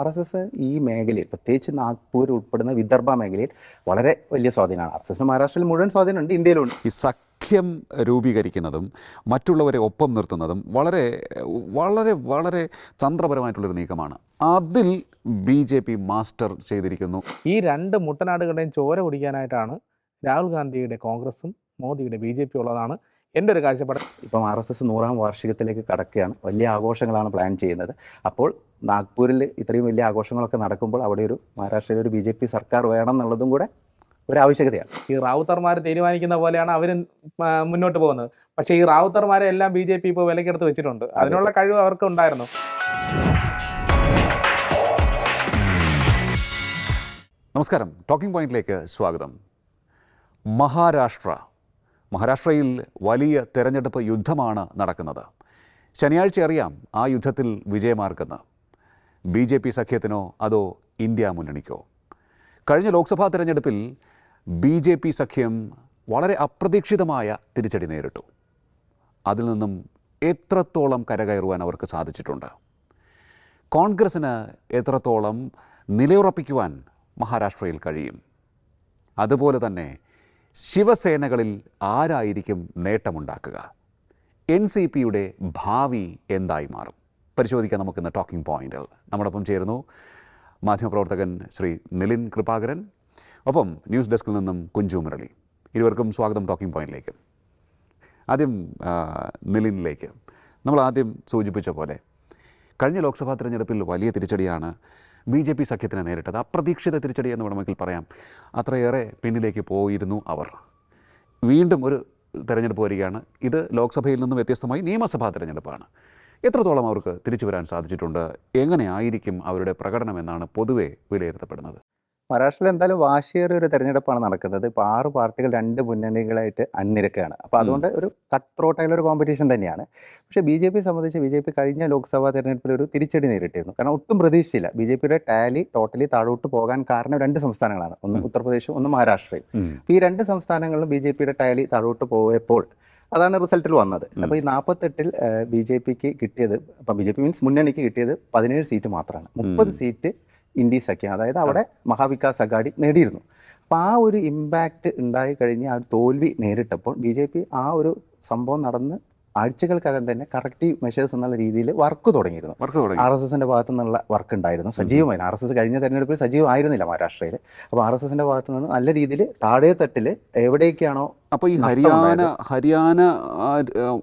R S S ഈ മേഖലയിൽ പ്രത്യേകിച്ച് നാഗ്പൂർ ഉൾപ്പെടുന്ന വിദർഭ മേഖലയിൽ വളരെ വലിയ സ്വാധീനമാണ്. ആർ എസ് എസിന് മഹാരാഷ്ട്രയിൽ മുഴുവൻ സ്വാധീനമുണ്ട് ഇന്ത്യയിലുണ്ട്. ഈ സഖ്യം രൂപീകരിക്കുന്നതും മറ്റുള്ളവരെ ഒപ്പം നിർത്തുന്നതും വളരെ വളരെ വളരെ തന്ത്രപരമായിട്ടുള്ളൊരു നീക്കമാണ്. അതിൽ ബി ജെ പി മാസ്റ്റർ ചെയ്തിരിക്കുന്നു. ഈ രണ്ട് മുട്ടനാടുകളുടെയും ചോര കുടിക്കാനായിട്ടാണ് രാഹുൽ ഗാന്ധിയുടെ കോൺഗ്രസും മോദിയുടെ ബി ജെ പി ഉള്ളതാണ്. എന്റെ ഒരു കാഴ്ചപ്പാട്. ഇപ്പം ആർ എസ് എസ് നൂറാം വാർഷികത്തിലേക്ക് കടക്കുകയാണ്. വലിയ ആഘോഷങ്ങളാണ് പ്ലാൻ ചെയ്യുന്നത്. അപ്പോൾ നാഗ്പൂരിൽ ഇത്രയും വലിയ ആഘോഷങ്ങളൊക്കെ നടക്കുമ്പോൾ അവിടെ ഒരു മഹാരാഷ്ട്രയിൽ ഒരു ബി ജെ പി സർക്കാർ വേണം എന്നുള്ളതും കൂടെ ഒരു ആവശ്യകതയാണ്. ഈ റാവുത്തർമാർ തീരുമാനിക്കുന്ന പോലെയാണ് അവർ മുന്നോട്ട് പോകുന്നത്. പക്ഷേ ഈ റാവുത്തർമാരെ എല്ലാം ബി ജെ പി ഇപ്പോൾ വിലക്കെടുത്ത് വെച്ചിട്ടുണ്ട്. അതിനുള്ള കഴിവ് അവർക്ക് ഉണ്ടായിരുന്നു നമസ്കാരം. ടോക്കിംഗ് പോയിന്റിലേക്ക് സ്വാഗതം. മഹാരാഷ്ട്ര മഹാരാഷ്ട്രയിൽ വലിയ തെരഞ്ഞെടുപ്പ് യുദ്ധമാണ് നടക്കുന്നത്. ശനിയാഴ്ച അറിയാം ആ യുദ്ധത്തിൽ വിജയമാർക്കെന്ന്. ബി ജെ പി സഖ്യത്തിനോ അതോ ഇന്ത്യ മുന്നണിക്കോ? കഴിഞ്ഞ ലോക്സഭാ തെരഞ്ഞെടുപ്പിൽ ബി ജെ പി സഖ്യം വളരെ അപ്രതീക്ഷിതമായ തിരിച്ചടി നേരിട്ടു. അതിൽ നിന്നും എത്രത്തോളം കരകയറുവാൻ അവർക്ക് സാധിച്ചിട്ടുണ്ട്? കോൺഗ്രസ്സിന് എത്രത്തോളം നിലയുറപ്പിക്കുവാൻ മഹാരാഷ്ട്രയിൽ കഴിയും? അതുപോലെ തന്നെ ശിവസേനകളിൽ ആരായിരിക്കും നേട്ടമുണ്ടാക്കുക? എൻ സി പിയുടെ ഭാവി എന്തായി മാറും? പരിശോധിക്കാൻ നമുക്കിന്ന് ടോക്കിംഗ് പോയിന്റിൽ. നമ്മോടൊപ്പം ചേരുന്നു മാധ്യമപ്രവർത്തകൻ ശ്രീ നിലിൻ കൃപാകരൻ. ഒപ്പം ന്യൂസ് ഡെസ്കിൽ നിന്നും കുഞ്ചു മുരളി. ഇരുവർക്കും സ്വാഗതം ടോക്കിംഗ് പോയിന്റിലേക്ക്. ആദ്യം നിലിനിലേക്ക്. നമ്മൾ ആദ്യം സൂചിപ്പിച്ച പോലെ കഴിഞ്ഞ ലോക്സഭാ തിരഞ്ഞെടുപ്പിൽ വലിയ തിരിച്ചടിയാണ് ബി ജെ പി സഖ്യത്തിനെ നേരിട്ടത് അപ്രതീക്ഷിത തിരിച്ചടി എന്ന് വേണമെങ്കിൽ പറയാം. അത്രയേറെ പിന്നിലേക്ക് പോയിരുന്നു അവർ. വീണ്ടും ഒരു തെരഞ്ഞെടുപ്പ് വരികയാണ്. ഇത് ലോക്സഭയിൽ നിന്നും വ്യത്യസ്തമായി നിയമസഭാ തെരഞ്ഞെടുപ്പാണ്. എത്രത്തോളം അവർക്ക് തിരിച്ചു വരാൻ സാധിച്ചിട്ടുണ്ട്? എങ്ങനെയായിരിക്കും അവരുടെ പ്രകടനം എന്നാണ് പൊതുവെ വിലയിരുത്തപ്പെടുന്നത്. മഹാരാഷ്ട്രയിൽ എന്തായാലും വാശിയേറിയ ഒരു തെരഞ്ഞെടുപ്പാണ് നടക്കുന്നത്. ഇപ്പോൾ ആറ് പാർട്ടികൾ രണ്ട് മുന്നണികളായിട്ട് അണിനിരക്കുകയാണ്. അപ്പോൾ അതുകൊണ്ട് ഒരു കട്ട് ത്രോട്ടായുള്ള ഒരു കോമ്പറ്റീഷൻ തന്നെയാണ്. പക്ഷേ ബി ജെ പി സംബന്ധിച്ച് ബി ജെ പി കഴിഞ്ഞ ലോക്സഭാ തെരഞ്ഞെടുപ്പിൽ ഒരു തിരിച്ചടി നേരിട്ടിരുന്നു. കാരണം ഒട്ടും പ്രതീക്ഷിച്ചില്ല. ബി ജെ പിയുടെ ടാലി ടോട്ടലി താഴോട്ട് പോകാൻ കാരണം രണ്ട് സംസ്ഥാനങ്ങളാണ്. ഒന്ന് ഉത്തർപ്രദേശും ഒന്ന് മഹാരാഷ്ട്രയും. അപ്പോൾ ഈ രണ്ട് സംസ്ഥാനങ്ങളിലും ബി ജെ പിയുടെ ടാലി താഴോട്ട് പോയപ്പോൾ അതാണ് റിസൾട്ടിൽ വന്നത്. അപ്പോൾ ഈ നാൽപ്പത്തെട്ടിൽ ബി ജെ പിക്ക് കിട്ടിയത് അപ്പം ബി ജെ പി മീൻസ് മുന്നണിക്ക് കിട്ടിയത് പതിനേഴ് സീറ്റ് മാത്രമാണ് മുപ്പത് സീറ്റ് ഇന്ത്യ സഖ്യം അതായത് അവിടെ മഹാവികാസ് അഗാഡി നേടിയിരുന്നു. അപ്പോൾ ആ ഒരു ഇമ്പാക്റ്റ് ഉണ്ടായി കഴിഞ്ഞ് ആ തോൽവി നേരിട്ടപ്പോൾ ബി ജെ പി ആ ഒരു സംഭവം നടന്ന് ആഴ്ചകൾക്കകം തന്നെ കറക്റ്റീവ് മെഷേഴ്സ് എന്നുള്ള രീതിയിൽ വർക്ക് തുടങ്ങിയിരുന്നു. വർക്ക് തുടങ്ങി. ആർ എസ് എസിന്റെ ഭാഗത്തു നിന്നുള്ള വർക്ക് ഉണ്ടായിരുന്നു. സജീവമായിരുന്നു ആർ എസ് എസ് കഴിഞ്ഞ തെരഞ്ഞെടുപ്പിൽ സജീവമായിരുന്നില്ല മഹാരാഷ്ട്രയിൽ അപ്പോൾ ആർ എസ് എസിന്റെ ഭാഗത്തു നിന്ന് നല്ല രീതിയിൽ താഴെ തട്ടിൽ എവിടേക്കാണോ അപ്പോൾ ഈ ഹരിയാന ഹരിയാന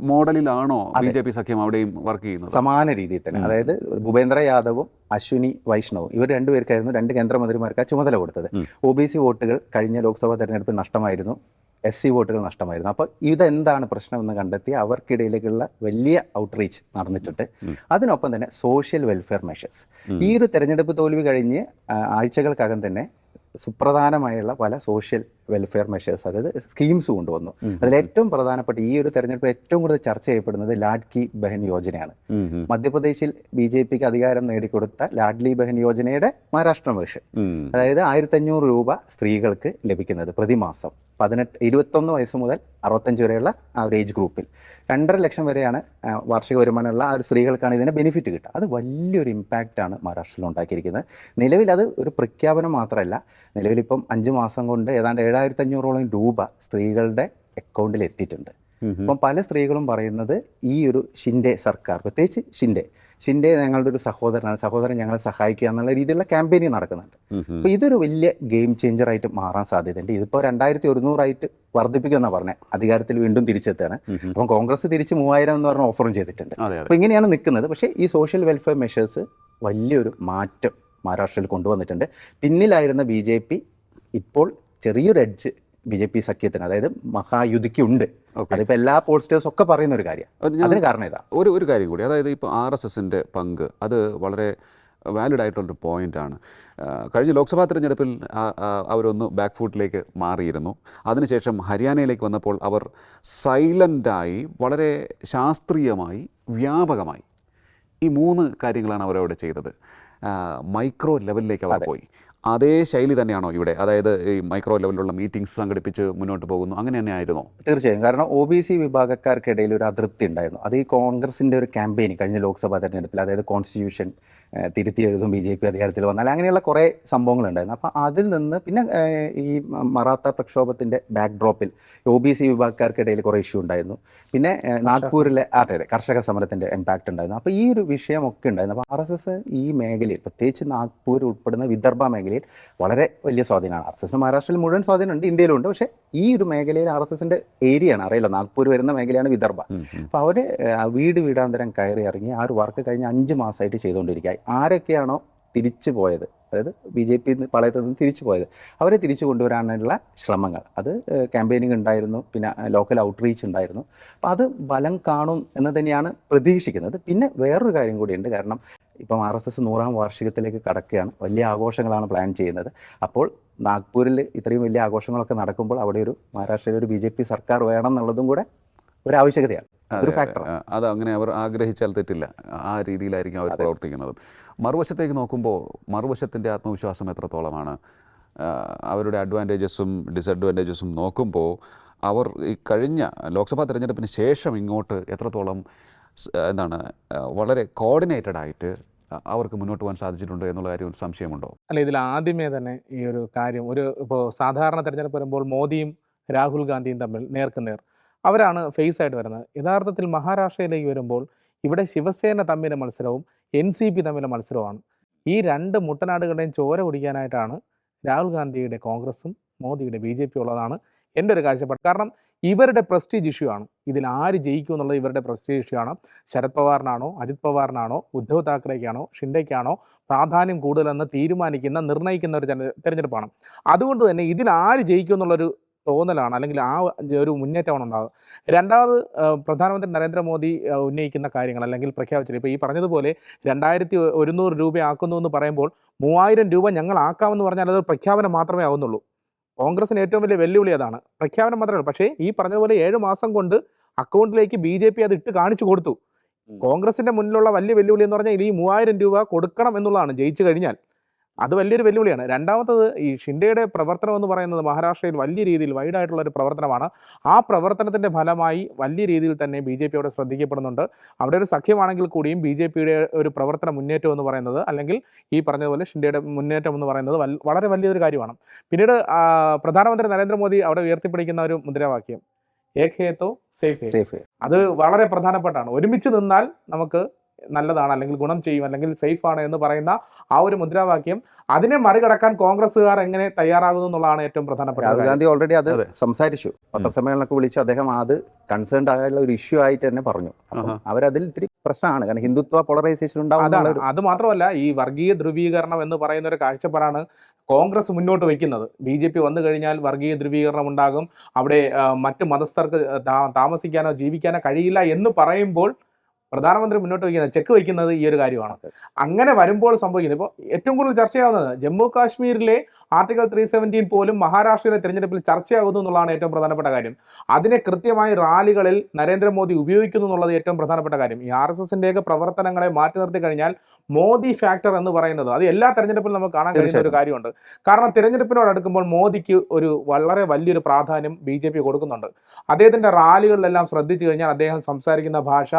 മോഡലിലാണോ ബി ജെ പി സഖ്യം അവിടെയും വർക്ക് ചെയ്യുന്നത്? സമാന രീതിയിൽ തന്നെ. അതായത് ഭൂപേന്ദ്ര യാദവും അശ്വിനി വൈഷ്ണവും ഇവർ രണ്ടുപേർക്കായിരുന്നു രണ്ട് കേന്ദ്രമന്ത്രിമാർക്ക് ചുമതല കൊടുത്തത്. ഒ ബി സി വോട്ടുകൾ കഴിഞ്ഞ ലോക്സഭാ തെരഞ്ഞെടുപ്പിൽ നഷ്ടമായിരുന്നു. എസ് സി വോട്ടുകൾ നഷ്ടമായിരുന്നു. അപ്പോൾ ഇതെന്താണ് പ്രശ്നമെന്ന് കണ്ടെത്തി അവർക്കിടയിലേക്കുള്ള വലിയ ഔട്ട്റീച്ച് നടന്നിട്ടുണ്ട്. അതിനൊപ്പം തന്നെ സോഷ്യൽ വെൽഫെയർ മെഷേഴ്സ് ഈ ഒരു തെരഞ്ഞെടുപ്പ് തോൽവി കഴിഞ്ഞ് ആഴ്ചകൾക്കകം തന്നെ സുപ്രധാനമായുള്ള പല സോഷ്യൽ വെൽഫെയർ മെഷേഴ്സ് അതായത് സ്കീംസ് കൊണ്ടുവന്നു. അതിലേറ്റവും അതിൽ ഏറ്റവും പ്രധാനപ്പെട്ട ഈ ഒരു തെരഞ്ഞെടുപ്പ് ഏറ്റവും കൂടുതൽ ചർച്ച ചെയ്യപ്പെടുന്നത് ലാഡ്കി ബഹൻ യോജനയാണ്. മധ്യപ്രദേശിൽ ബി ജെ പിക്ക് അധികാരം നേടിക്കൊടുത്ത ലാഡ്ലി ബഹൻ യോജനയുടെ മഹാരാഷ്ട്ര വേർഷൻ അതായത് അതായത് ആയിരത്തഞ്ഞൂറ് രൂപ സ്ത്രീകൾക്ക് ലഭിക്കുന്നത് പ്രതിമാസം. പതിനെട്ട് ഇരുപത്തൊന്ന് വയസ്സ് മുതൽ അറുപത്തഞ്ച് വരെയുള്ള ആ ഒരു ഏജ് ഗ്രൂപ്പിൽ രണ്ടര ലക്ഷം വരെയാണ് വാർഷിക വരുമാനമുള്ള ആ ഒരു സ്ത്രീകൾക്കാണ് ഇതിന് ബെനിഫിറ്റ് കിട്ടുക. അത് വലിയൊരു ഇമ്പാക്റ്റാണ് മഹാരാഷ്ട്രയിൽ ഉണ്ടാക്കിയിരിക്കുന്നത്. നിലവിൽ അത് ഒരു പ്രഖ്യാപനം മാത്രമല്ല നിലവിലിപ്പം അഞ്ച് മാസം കൊണ്ട് ഏതാണ്ട് ഏഴായിരത്തി അഞ്ഞൂറോളം രൂപ സ്ത്രീകളുടെ അക്കൗണ്ടിൽ എത്തിയിട്ടുണ്ട്. അപ്പം പല സ്ത്രീകളും പറയുന്നത് ഈ ഒരു ഷിൻഡെ സർക്കാർ പ്രത്യേകിച്ച് ഷിൻഡെ ഷിൻഡെ ഞങ്ങളുടെ ഒരു സഹോദരനാണ്. സഹോദരൻ ഞങ്ങളെ സഹായിക്കുക എന്നുള്ള രീതിയിലുള്ള ക്യാമ്പയിനിങ് നടക്കുന്നുണ്ട്. അപ്പോൾ ഇതൊരു വലിയ ഗെയിം ചേഞ്ചറായിട്ട് മാറാൻ സാധ്യതയുണ്ട്. ഇതിപ്പോൾ രണ്ടായിരത്തി ഒരുന്നൂറായിട്ട് വർദ്ധിപ്പിക്കുമെന്നാണ് പറഞ്ഞത് അധികാരത്തിൽ വീണ്ടും തിരിച്ചെത്തുകയാണ്. അപ്പം കോൺഗ്രസ് തിരിച്ച് മൂവായിരം എന്ന് പറഞ്ഞ ഓഫറും ചെയ്തിട്ടുണ്ട്. അപ്പോൾ ഇങ്ങനെയാണ് നിൽക്കുന്നത്. പക്ഷേ ഈ സോഷ്യൽ വെൽഫെയർ മെഷേഴ്സ് വലിയൊരു മാറ്റം മഹാരാഷ്ട്രയിൽ കൊണ്ടുവന്നിട്ടുണ്ട്. പിന്നിലായിരുന്ന ബി ജെ പി ഇപ്പോൾ ചെറിയൊരു എഡ്ജ് ബി ജെ പി സഖ്യത്തിന് അതായത് മഹായുതിക്ക് ഉണ്ട് അതിപ്പോൾ എല്ലാ പോൾസ്റ്റേഴ്സ് ഒക്കെ പറയുന്ന ഒരു കാര്യം. അതിന് കാരണം ഇതാ ഒരു ഒരു കാര്യം കൂടി അതായത് ഇപ്പോൾ ആർ എസ് എസിന്റെ പങ്ക് അത് വളരെ വാലിഡ് ആയിട്ടുള്ളൊരു ആണ്. കഴിഞ്ഞ ലോക്സഭാ തിരഞ്ഞെടുപ്പിൽ അവരൊന്ന് ബാക്ക് ഫുട്ടിലേക്ക് മാറിയിരുന്നു. അതിനുശേഷം ഹരിയാനയിലേക്ക് വന്നപ്പോൾ അവർ സൈലന്റായി വളരെ ശാസ്ത്രീയമായി വ്യാപകമായി ഈ മൂന്ന് കാര്യങ്ങളാണ് അവരവിടെ ചെയ്തത്. മൈക്രോ ലെവലിലേക്ക് അവർ പോയി. അതേ ശൈലി തന്നെയാണോ ഇവിടെ? അതായത് ഈ മൈക്രോ ലെവലിലുള്ള മീറ്റിംഗ്സ് സംഘടിപ്പിച്ച് മുന്നോട്ട് പോകുന്നു. അങ്ങനെ തന്നെ ആയിരുന്നോ? തീർച്ചയായും. കാരണം ഒ ബി സി വിഭാഗക്കാർക്കിടയിൽ ഒരു അതൃപ്തി ഉണ്ടായിരുന്നു. അത് ഈ കോൺഗ്രസിന്റെ ഒരു ക്യാമ്പയിൻ കഴിഞ്ഞ ലോക്സഭാ തെരഞ്ഞെടുപ്പിൽ അതായത് കോൺസ്റ്റിറ്റ്യൂഷൻ തിരുത്തി എഴുതും ബി ജെ പി അധികാരത്തിൽ വന്നാൽ. അങ്ങനെയുള്ള കുറേ സംഭവങ്ങളുണ്ടായിരുന്നു. അപ്പോൾ അതിൽ നിന്ന് പിന്നെ ഈ മറാത്ത പ്രക്ഷോഭത്തിന്റെ ബാക്ക് ഡ്രോപ്പിൽ ഒ ബി സി വിഭാഗക്കാർക്കിടയിൽ കുറേ ഇഷ്യൂ ഉണ്ടായിരുന്നു. പിന്നെ നാഗ്പൂരിലെ അതെ അതെ കർഷക സമരത്തിന്റെ ഇമ്പാക്റ്റ് ഉണ്ടായിരുന്നു. അപ്പോൾ ഈ ഒരു വിഷയമൊക്കെ ഉണ്ടായിരുന്നു. അപ്പോൾ ആർ എസ് എസ് ഈ മേഖലയിൽ പ്രത്യേകിച്ച് നാഗ്പൂർ ഉൾപ്പെടുന്ന വിദർഭ മേഖലയിൽ വളരെ വലിയ സ്വാധീനമാണ്. ആർ എസ് എസിന് മഹാരാഷ്ട്രയിൽ മുഴുവൻ സ്വാധീനമുണ്ട് ഇന്ത്യയിലും ഉണ്ട് പക്ഷേ ഈ ഒരു മേഖലയിൽ ആർ എസ് എസിന്റെ ഏരിയയാണ് അറിയില്ല നാഗ്പൂർ വരുന്ന മേഖലയാണ് വിദർഭ. അപ്പോൾ അവർ വീട് വീടാന്തരം കയറി ഇറങ്ങി ആ ഒരു വർക്ക് കഴിഞ്ഞ് അഞ്ച് മാസമായിട്ട് ചെയ്തുകൊണ്ടിരിക്കുക ആരൊക്കെയാണോ തിരിച്ചു പോയത്? അതായത് ബി ജെ പി പാളയത്തിൽ നിന്ന് തിരിച്ചു പോയത്. അവരെ തിരിച്ചു കൊണ്ടുവരാനുള്ള ശ്രമങ്ങൾ. അത് ക്യാമ്പയിനിങ് ഉണ്ടായിരുന്നു. പിന്നെ ലോക്കൽ ഔട്ട്റീച്ച് ഉണ്ടായിരുന്നു. അപ്പോൾ അത് ബലം കാണും എന്ന് തന്നെയാണ് പ്രതീക്ഷിക്കുന്നത്. പിന്നെ വേറൊരു കാര്യം കൂടിയുണ്ട്. കാരണം ഇപ്പം ആർ എസ് എസ് നൂറാം വാർഷികത്തിലേക്ക് കടക്കുകയാണ്. വലിയ ആഘോഷങ്ങളാണ് പ്ലാൻ ചെയ്യുന്നത്. അപ്പോൾ നാഗ്പൂരിൽ ഇത്രയും വലിയ ആഘോഷങ്ങളൊക്കെ നടക്കുമ്പോൾ അവിടെ ഒരു മഹാരാഷ്ട്രയിൽ ഒരു പി സർക്കാർ വേണം എന്നുള്ളതും കൂടെ ഒരു ആവശ്യകതയാണ് ഒരു അതെ. ഫാക്ടർ അത് അങ്ങനെ അവർ ആഗ്രഹിച്ചാൽ തെറ്റില്ല. ആ രീതിയിലായിരിക്കും അവർ പ്രവർത്തിക്കുന്നത്. മറുവശത്തേക്ക് നോക്കുമ്പോൾ മറുവശത്തിന്റെ ആത്മവിശ്വാസം എത്രത്തോളമാണ്? അവരുടെ അഡ്വാന്റേജസും ഡിസഡ്വാന്റേജസും നോക്കുമ്പോൾ അവർ ഈ കഴിഞ്ഞ ലോക്സഭാ തെരഞ്ഞെടുപ്പിന് ശേഷം ഇങ്ങോട്ട് എത്രത്തോളം എന്താണ് വളരെ കോർഡിനേറ്റഡ് ആയിട്ട് അവർക്ക് മുന്നോട്ട് പോകാൻ സാധിച്ചിട്ടുണ്ട് എന്നുള്ള കാര്യം ഒരു സംശയമുണ്ടോ? അല്ല ഇതിൽ ആദ്യമേ തന്നെ ഈ ഒരു കാര്യം ഒരു ഇപ്പോൾ സാധാരണ തിരഞ്ഞെടുപ്പ് വരുമ്പോൾ മോദിയും രാഹുൽ ഗാന്ധിയും തമ്മിൽ നേർക്കുനേർ. അവരാണ് ഫേസ് ആയിട്ട് വരുന്നത്. യഥാർത്ഥത്തിൽ മഹാരാഷ്ട്രയിലേക്ക് വരുമ്പോൾ ഇവിടെ ശിവസേന തമ്മിലെ മത്സരവും എൻ സി പി തമ്മിലെ മത്സരവുമാണ്. ഈ രണ്ട് മുട്ടനാടുകളുടെയും ചോര കുടിക്കാനായിട്ടാണ് രാഹുൽ ഗാന്ധിയുടെ കോൺഗ്രസും മോദിയുടെ ബി ജെ പി ഉള്ളതാണ് എന്റെ ഒരു കാഴ്ചപ്പാട്. കാരണം ഇവരുടെ പ്രസ്റ്റീജ് ഇഷ്യൂ ആണ്. ഇതിൽ ആര് ജയിക്കും എന്നുള്ളത് ഇവരുടെ പ്രസ്റ്റീജ് ഇഷ്യൂ ആണ്. ശരത് പവാറിനാണോ അജിത് പവാറിനാണോ ഉദ്ധവ് താക്കറേക്കാണോ ഷിൻഡയ്ക്കാണോ പ്രാധാന്യം കൂടുതലെന്ന് തീരുമാനിക്കുന്ന നിർണയിക്കുന്ന ഒരു തെരഞ്ഞെ- തെരഞ്ഞെടുപ്പാണ്. അതുകൊണ്ട് തന്നെ ഇതിൽ ആര് ജയിക്കും എന്നുള്ളൊരു തോന്നലാണ് അല്ലെങ്കിൽ ആ ഒരു മുന്നേറ്റമാണ് ഉണ്ടാകുക രണ്ടാമത് പ്രധാനമന്ത്രി നരേന്ദ്രമോദി ഉന്നയിക്കുന്ന കാര്യങ്ങൾ അല്ലെങ്കിൽ പ്രഖ്യാപിച്ചത്. ഇപ്പോൾ ഈ പറഞ്ഞതുപോലെ രണ്ടായിരത്തി ഒരുന്നൂറ് രൂപയാക്കുന്നു എന്ന് പറയുമ്പോൾ മൂവായിരം രൂപ ഞങ്ങൾ ആക്കാമെന്ന് പറഞ്ഞാൽ അതൊരു പ്രഖ്യാപനം മാത്രമേ ആവുന്നുള്ളൂ. കോൺഗ്രസിന് ഏറ്റവും വലിയ വെല്ലുവിളി അതാണ്. പ്രഖ്യാപനം മാത്രമേ ഉള്ളൂ. പക്ഷേ ഈ പറഞ്ഞതുപോലെ ഏഴ് മാസം കൊണ്ട് അക്കൗണ്ടിലേക്ക് ബി ജെ പി അത് ഇട്ട് കാണിച്ചു കൊടുത്തു. കോൺഗ്രസിന്റെ മുന്നിലുള്ള വലിയ വെല്ലുവിളി എന്ന് പറഞ്ഞാൽ ഈ മൂവായിരം രൂപ കൊടുക്കണം എന്നുള്ളതാണ്. ജയിച്ചു കഴിഞ്ഞാൽ. അത് വലിയൊരു വെല്ലുവിളിയാണ്. രണ്ടാമത്തത് ഈ ഷിൻഡയുടെ പ്രവർത്തനം എന്ന് പറയുന്നത് മഹാരാഷ്ട്രയിൽ വലിയ രീതിയിൽ വൈഡായിട്ടുള്ള ഒരു പ്രവർത്തനമാണ്. ആ പ്രവർത്തനത്തിന്റെ ഫലമായി വലിയ രീതിയിൽ തന്നെ ബി ജെ പി അവിടെ ശ്രദ്ധിക്കപ്പെടുന്നുണ്ട്. അവിടെ ഒരു സഖ്യമാണെങ്കിൽ കൂടിയും ബി ജെ പിയുടെ ഒരു പ്രവർത്തന മുന്നേറ്റം എന്ന് പറയുന്നത് അല്ലെങ്കിൽ ഈ പറഞ്ഞതുപോലെ ഷിൻഡയുടെ മുന്നേറ്റം എന്ന് പറയുന്നത് വളരെ വലിയൊരു കാര്യമാണ്. പിന്നീട് പ്രധാനമന്ത്രി നരേന്ദ്രമോദി അവിടെ ഉയർത്തിപ്പിടിക്കുന്ന ഒരു മുദ്രാവാക്യം. ഏക് ഹേ. സേഫ് സേഫ് അത് വളരെ പ്രധാനപ്പെട്ടാണ്. ഒരുമിച്ച് നിന്നാൽ നമുക്ക് നല്ലതാണ് അല്ലെങ്കിൽ ഗുണം ചെയ്യും അല്ലെങ്കിൽ സേഫ് ആണ് എന്ന് പറയുന്ന ആ ഒരു മുദ്രാവാക്യം അതിനെ മറികടക്കാൻ കോൺഗ്രസ്സുകാർ എങ്ങനെ തയ്യാറാകുന്നു എന്നുള്ളതാണ് ഏറ്റവും പ്രധാനപ്പെട്ട രാഹുൽ കാര്യം. ഗാന്ധി ഓൾറെഡി അത്. സംസാരിച്ചു. പത്രസമ്മേളനമൊക്കെ വിളിച്ച് അദ്ദേഹം അത് കൺസേൺഡ് ആയുള്ള ഒരു ഇഷ്യൂ ആയിട്ട് തന്നെ പറഞ്ഞു. അവരതിൽ ഇത്തിരി പ്രശ്നമാണ്. കാരണം ഹിന്ദുത്വ പോളറൈസേഷൻ ഉണ്ടാവും അത് മാത്രമല്ല ഈ വർഗീയ ധ്രുവീകരണം എന്ന് പറയുന്ന ഒരു കാഴ്ചപ്പാടാണ് കോൺഗ്രസ് മുന്നോട്ട് വെക്കുന്നത്. ബി ജെ പി വന്നു കഴിഞ്ഞാൽ വർഗീയ ധ്രുവീകരണം ഉണ്ടാകും. അവിടെ മറ്റ് മതസ്ഥർക്ക് താമസിക്കാനോ ജീവിക്കാനോ കഴിയില്ല എന്ന് പറയുമ്പോൾ പ്രധാനമന്ത്രി മുന്നോട്ട് വയ്ക്കുന്നത് ചെക്ക് വയ്ക്കുന്നത് ഈ ഒരു കാര്യമാണ്. അങ്ങനെ വരുമ്പോൾ സംഭവിക്കുന്നത്. ഇപ്പോൾ ഏറ്റവും കൂടുതൽ ചർച്ചയാവുന്നത് ജമ്മു കാശ്മീരിലെ ആർട്ടിക്കൽ ത്രീ സെവന്റീൻ പോലും മഹാരാഷ്ട്രയിലെ തെരഞ്ഞെടുപ്പിൽ ചർച്ചയാകുന്നു എന്നുള്ളതാണ് ഏറ്റവും പ്രധാനപ്പെട്ട കാര്യം. അതിനെ കൃത്യമായി റാലികളിൽ നരേന്ദ്രമോദി ഉപയോഗിക്കുന്നു എന്നുള്ളത് ഏറ്റവും പ്രധാനപ്പെട്ട കാര്യം. ഈ ആർ എസ് എസിന്റെയൊക്കെ പ്രവർത്തനങ്ങളെ മാറ്റി നിർത്തി കഴിഞ്ഞാൽ മോദി ഫാക്ടർ എന്ന് പറയുന്നത് അത് എല്ലാ തെരഞ്ഞെടുപ്പിലും നമുക്ക് കാണാൻ കഴിയുന്ന ഒരു കാര്യമുണ്ട്. കാരണം തിരഞ്ഞെടുപ്പിനോട് അടുക്കുമ്പോൾ മോദിക്ക് ഒരു വളരെ വലിയൊരു പ്രാധാന്യം ബി ജെ പി കൊടുക്കുന്നുണ്ട്. അദ്ദേഹത്തിന്റെ റാലികളിലെല്ലാം ശ്രദ്ധിച്ചു കഴിഞ്ഞാൽ അദ്ദേഹം സംസാരിക്കുന്ന ഭാഷ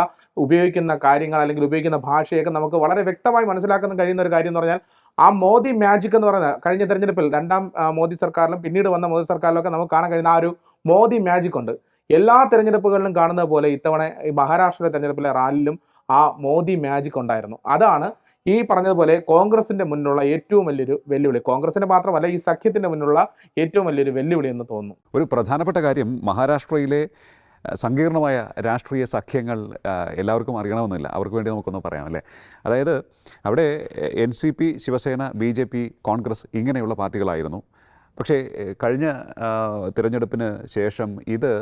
ഉപയോഗിക്കുന്ന കാര്യങ്ങൾ അല്ലെങ്കിൽ ഉപയോഗിക്കുന്ന ഭാഷയൊക്കെ നമുക്ക് വളരെ വ്യക്തമായി മനസ്സിലാക്കാൻ കഴിയുന്ന ഒരു കാര്യം എന്ന് പറഞ്ഞാൽ ആ മോദി മാജിക് എന്ന് പറയുന്നത് കഴിഞ്ഞ തെരഞ്ഞെടുപ്പിൽ രണ്ടാം മോദി സർക്കാരിലും പിന്നീട് വന്ന മോദി സർക്കാരിലൊക്കെ നമുക്ക് കാണാൻ കഴിയുന്ന ആ ഒരു മോദി മാജിക് ഉണ്ട്. എല്ലാ തെരഞ്ഞെടുപ്പുകളിലും കാണുന്നത് പോലെ ഇത്തവണ ഈ മഹാരാഷ്ട്ര തെരഞ്ഞെടുപ്പിലെ റാലിലും ആ മോദി മാജിക് ഉണ്ടായിരുന്നു. അതാണ് ഈ പറഞ്ഞതുപോലെ കോൺഗ്രസിന്റെ മുന്നിലുള്ള ഏറ്റവും വലിയൊരു വെല്ലുവിളി. കോൺഗ്രസിന്റെ മാത്രമല്ല ഈ സഖ്യത്തിന്റെ മുന്നിലുള്ള ഏറ്റവും വലിയൊരു വെല്ലുവിളി എന്ന് തോന്നുന്നു. ഒരു പ്രധാനപ്പെട്ട കാര്യം മഹാരാഷ്ട്രയിലെ സങ്കീർണമായ രാഷ്ട്രീയ സഖ്യങ്ങൾ എല്ലാവർക്കും അറിയണമെന്നില്ല. അവർക്ക് വേണ്ടി നമുക്കൊന്ന് പറയാം അല്ലേ? അതായത് അവിടെ N C P Shiv Sena B J P Congress ഇങ്ങനെയുള്ള പാർട്ടികളായിരുന്നു. പക്ഷേ കഴിഞ്ഞ തിരഞ്ഞെടുപ്പിന് ശേഷം ഇത്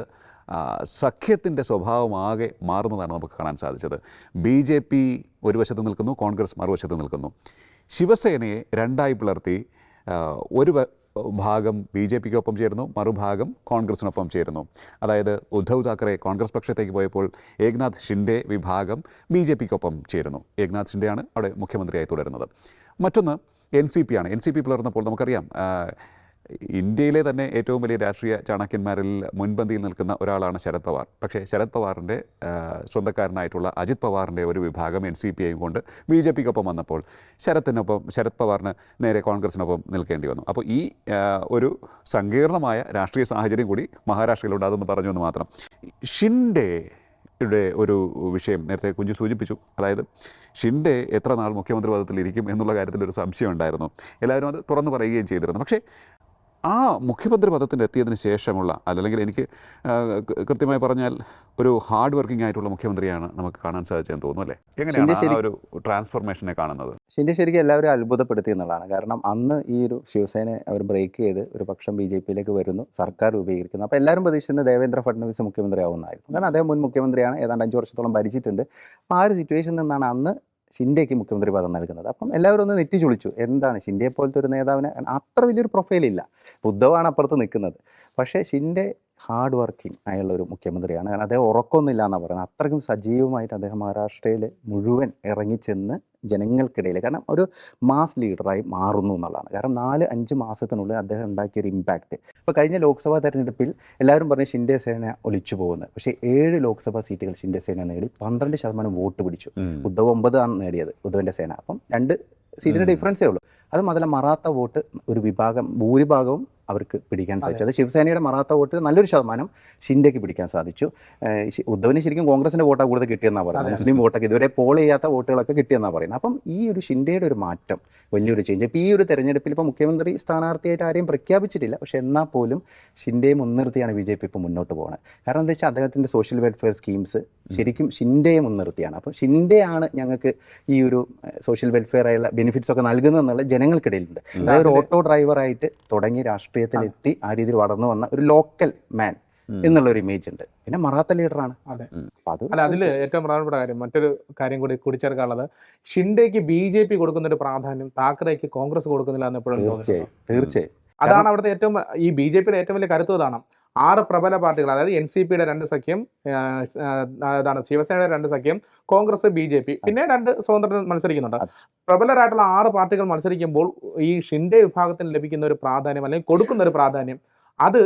സഖ്യത്തിന്റെ സ്വഭാവമാകെ മാറുന്നതാണ് നമുക്ക് കാണാൻ സാധിച്ചത്. ബി ജെ പി ഒരു വശത്ത് നിൽക്കുന്നു കോൺഗ്രസ് മറുവശത്ത് നിൽക്കുന്നു. ശിവസേനയെ രണ്ടായി പിളർത്തി ഒരു ഭാഗം ബി ജെ പിക്കൊപ്പം ചേരുന്നു മറുഭാഗം കോൺഗ്രസിനൊപ്പം ചേരുന്നു. അതായത് ഉദ്ധവ് താക്കറെ കോൺഗ്രസ് പക്ഷത്തേക്ക് പോയപ്പോൾ ഏക്നാഥ് ഷിൻഡെ വിഭാഗം ബി ജെ പിക്കൊപ്പം ചേരുന്നു. ഏക്നാഥ് ഷിൻഡെയാണ് അവിടെ മുഖ്യമന്ത്രിയായി തുടരുന്നത്. മറ്റൊന്ന് എൻ സി പി ആണ്. എൻ സി പി പിളർന്നപ്പോൾ നമുക്കറിയാം ഇന്ത്യയിലെ തന്നെ ഏറ്റവും വലിയ രാഷ്ട്രീയ ചാണക്യന്മാരിൽ മുൻപന്തിയിൽ നിൽക്കുന്ന ഒരാളാണ് ശരത് പവാർ. പക്ഷേ ശരത് പവാറിന്റെ സ്വന്തക്കാരനായിട്ടുള്ള അജിത് പവാറിന്റെ ഒരു വിഭാഗം എൻ സി പി ഐയും കൊണ്ട് ബി ജെ പിക്കൊപ്പം വന്നപ്പോൾ ശരത്തിനൊപ്പം ശരത് പവാറിന് നേരെ കോൺഗ്രസിനൊപ്പം നിൽക്കേണ്ടി വന്നു. അപ്പോൾ ഈ ഒരു സങ്കീർണമായ രാഷ്ട്രീയ സാഹചര്യം കൂടി മഹാരാഷ്ട്രയിലുണ്ട്. പറഞ്ഞു എന്ന് മാത്രം. ഷിൻഡെ യുടെ ഒരു വിഷയം നേരത്തെ കുഞ്ഞു സൂചിപ്പിച്ചു. അതായത് ഷിൻഡെ എത്ര നാൾ മുഖ്യമന്ത്രി പദത്തിൽ ഇരിക്കും എന്നുള്ള കാര്യത്തിൽ ഒരു സംശയം ഉണ്ടായിരുന്നു. എല്ലാവരും അത് തുറന്നു പറയുകയും ചെയ്തിരുന്നു. പക്ഷേ ആ മുഖ്യമന്ത്രി പദത്തിന്റെ എത്തിയതിന് ശേഷമുള്ള അല്ലെങ്കിൽ എനിക്ക് കൃത്യമായി പറഞ്ഞാൽ ഒരു ഹാർഡ് വർക്കിംഗ് ആയിട്ടുള്ള മുഖ്യമന്ത്രിയാണ് നമുക്ക് കാണാൻ സാധിച്ചതെന്ന് തോന്നുന്നു അല്ലേ? എങ്ങനെയാണ് ഒരു ട്രാൻസ്ഫോർമേഷനെ കാണുന്നത്? ശിന്റെ ശരിക്കും എല്ലാവരും അത്ഭുതപ്പെടുത്തി എന്നുള്ളതാണ്. കാരണം അന്ന് ഈ ഒരു ശിവസേന അവർ ബ്രേക്ക് ചെയ്ത് ഒരു പക്ഷം ബി ജെ പിയിലേക്ക് വരുന്നു സർക്കാർ രൂപീകരിക്കുന്നു. അപ്പോൾ എല്ലാവരും പ്രതീക്ഷിക്കുന്നത് ദേവേന്ദ്ര ഫഡ്നവിസ് മുഖ്യമന്ത്രിയാവുന്നതായിരുന്നു. കാരണം അദ്ദേഹം മുൻ മുഖ്യമന്ത്രിയാണ് ഏതാണ്ട് അഞ്ച് വർഷത്തോളം ഭരിച്ചിട്ടുണ്ട്. അപ്പോൾ ആ ഒരു സിറ്റുവേഷനിൽ നിന്നാണ് അന്ന് ഷിൻഡേക്ക് മുഖ്യമന്ത്രി പദം നൽകുന്നത്. അപ്പം എല്ലാവരും ഒന്ന് നെറ്റി ചുളിച്ചു എന്താണ് ഷിൻഡെ പോലത്തെ ഒരു നേതാവിന് അത്ര വലിയൊരു പ്രൊഫൈലില്ല ബുദ്ധവാണ് അപ്പുറത്ത് നിൽക്കുന്നത്. പക്ഷേ ഷിൻഡെ ഹാർഡ് വർക്കിംഗ് ആയുള്ള ഒരു മുഖ്യമന്ത്രിയാണ്. കാരണം അദ്ദേഹം ഉറക്കമൊന്നുമില്ല എന്നാണ് പറയുന്നത്. അത്രയ്ക്കും സജീവമായിട്ട് അദ്ദേഹം മഹാരാഷ്ട്രയിൽ മുഴുവൻ ഇറങ്ങിച്ചെന്ന് ജനങ്ങൾക്കിടയിൽ. കാരണം ഒരു മാസ് ലീഡറായി മാറുന്നു എന്നുള്ളതാണ്. കാരണം നാല് അഞ്ച് മാസത്തിനുള്ളിൽ അദ്ദേഹം ഉണ്ടാക്കിയ ഒരു ഇമ്പാക്റ്റ് ഇപ്പോൾ കഴിഞ്ഞ ലോക്സഭാ തെരഞ്ഞെടുപ്പിൽ എല്ലാവരും പറഞ്ഞു ഷിൻഡെ സേന ഒലിച്ചു പോകുന്നത് പക്ഷേ ഏഴ് ലോക്സഭാ സീറ്റുകൾ ഷിൻഡെ സേന നേടി പന്ത്രണ്ട് ശതമാനം വോട്ട് പിടിച്ചു. ഉദ്ധവ് ഒമ്പതാണ് നേടിയത് ഉദ്ധവിന്റെ സേന. അപ്പം രണ്ട് സീറ്റിന് ഡിഫറൻസേ ഉള്ളൂ. അത് മുതല മറാത്ത വോട്ട് ഒരു വിഭാഗം ഭൂരിഭാഗവും അവർക്ക് പിടിക്കാൻ സാധിച്ചു. അത് ശിവസേനയുടെ മറാത്ത വോട്ട് നല്ലൊരു ശതമാനം ഷിൻഡയ്ക്ക് പിടിക്കാൻ സാധിച്ചു. ഉദ്ധവിന് ശരിക്കും കോൺഗ്രസിന്റെ വോട്ടാണ് കൂടുതൽ കിട്ടിയെന്നാണ് പറയുന്നത്. മുസ്ലിം വോട്ടൊക്കെ ഇതുവരെ പോൾ ചെയ്യാത്ത വോട്ടുകളൊക്കെ കിട്ടിയെന്നാണ് പറയുന്നത്. അപ്പം ഈ ഒരു ഷിൻഡയുടെ ഒരു മാറ്റം വലിയൊരു ചേഞ്ച് ഇപ്പോൾ ഈ ഒരു തെരഞ്ഞെടുപ്പിൽ ഇപ്പോൾ മുഖ്യമന്ത്രി സ്ഥാനാർത്ഥിയായിട്ട് ആരെയും പ്രഖ്യാപിച്ചിട്ടില്ല. പക്ഷേ എന്നാൽ പോലും ഷിൻഡയെ മുൻനിർത്തിയാണ് ബി ജെ പി ഇപ്പോൾ മുന്നോട്ട് പോകുന്നത് കാരണം എന്താ വെച്ചാൽ അദ്ദേഹത്തിന്റെ സോഷ്യൽ വെൽഫെയർ സ്കീംസ് ശരിക്കും ഷിൻഡയെ മുൻനിർത്തിയാണ്. അപ്പോൾ ഷിൻഡെയാണ് ഞങ്ങൾക്ക് ഈ ഒരു സോഷ്യൽ വെൽഫെയർ ആയുള്ള ബെനിഫിറ്റ്സ് ഒക്കെ നൽകുന്നതെന്നുള്ള ജനങ്ങൾക്കിടയിലുണ്ട്. അതായത് ഒരു ഓട്ടോ ഡ്രൈവറായിട്ട് തുടങ്ങി രാഷ്ട്രീയത്തിലെത്തി ആ രീതിയിൽ വളർന്നു വന്ന ഒരു ലോക്കൽ മാൻ എന്നുള്ള ഒരു ഇമേജ് ഉണ്ട്. പിന്നെ മറാത്ത ലീഡറാണ് അതെ. അല്ല അതിൽ ഏറ്റവും പ്രധാനപ്പെട്ട കാര്യം മറ്റൊരു കാര്യം കൂടി കൂടിച്ചേർക്കാനുള്ളത് ഷിൻഡേക്ക് ബി ജെ പി കൊടുക്കുന്ന ഒരു പ്രാധാന്യം താക്കറേക്ക് കോൺഗ്രസ് കൊടുക്കുന്നില്ല എന്ന് എപ്പോഴും തീർച്ചയായും തീർച്ചയായും. അതാണ് അവിടുത്തെ ഏറ്റവും ഈ ബി ജെ പിയുടെ ഏറ്റവും വലിയ കരുത്ത് ഇതാണ്. ആറ് പ്രബല പാർട്ടികൾ അതായത് എൻ സി പിയുടെ രണ്ട് സഖ്യം അതാണ് ശിവസേനയുടെ രണ്ട് സഖ്യം കോൺഗ്രസ് ബി ജെ പി. പിന്നെ രണ്ട് സ്വതന്ത്രർ മത്സരിക്കുന്നുണ്ട്. പ്രബലരായിട്ടുള്ള ആറ് പാർട്ടികൾ മത്സരിക്കുമ്പോൾ ഈ ഷിൻഡെ വിഭാഗത്തിന് ലഭിക്കുന്ന ഒരു പ്രാധാന്യം അല്ലെങ്കിൽ കൊടുക്കുന്ന ഒരു പ്രാധാന്യം അത്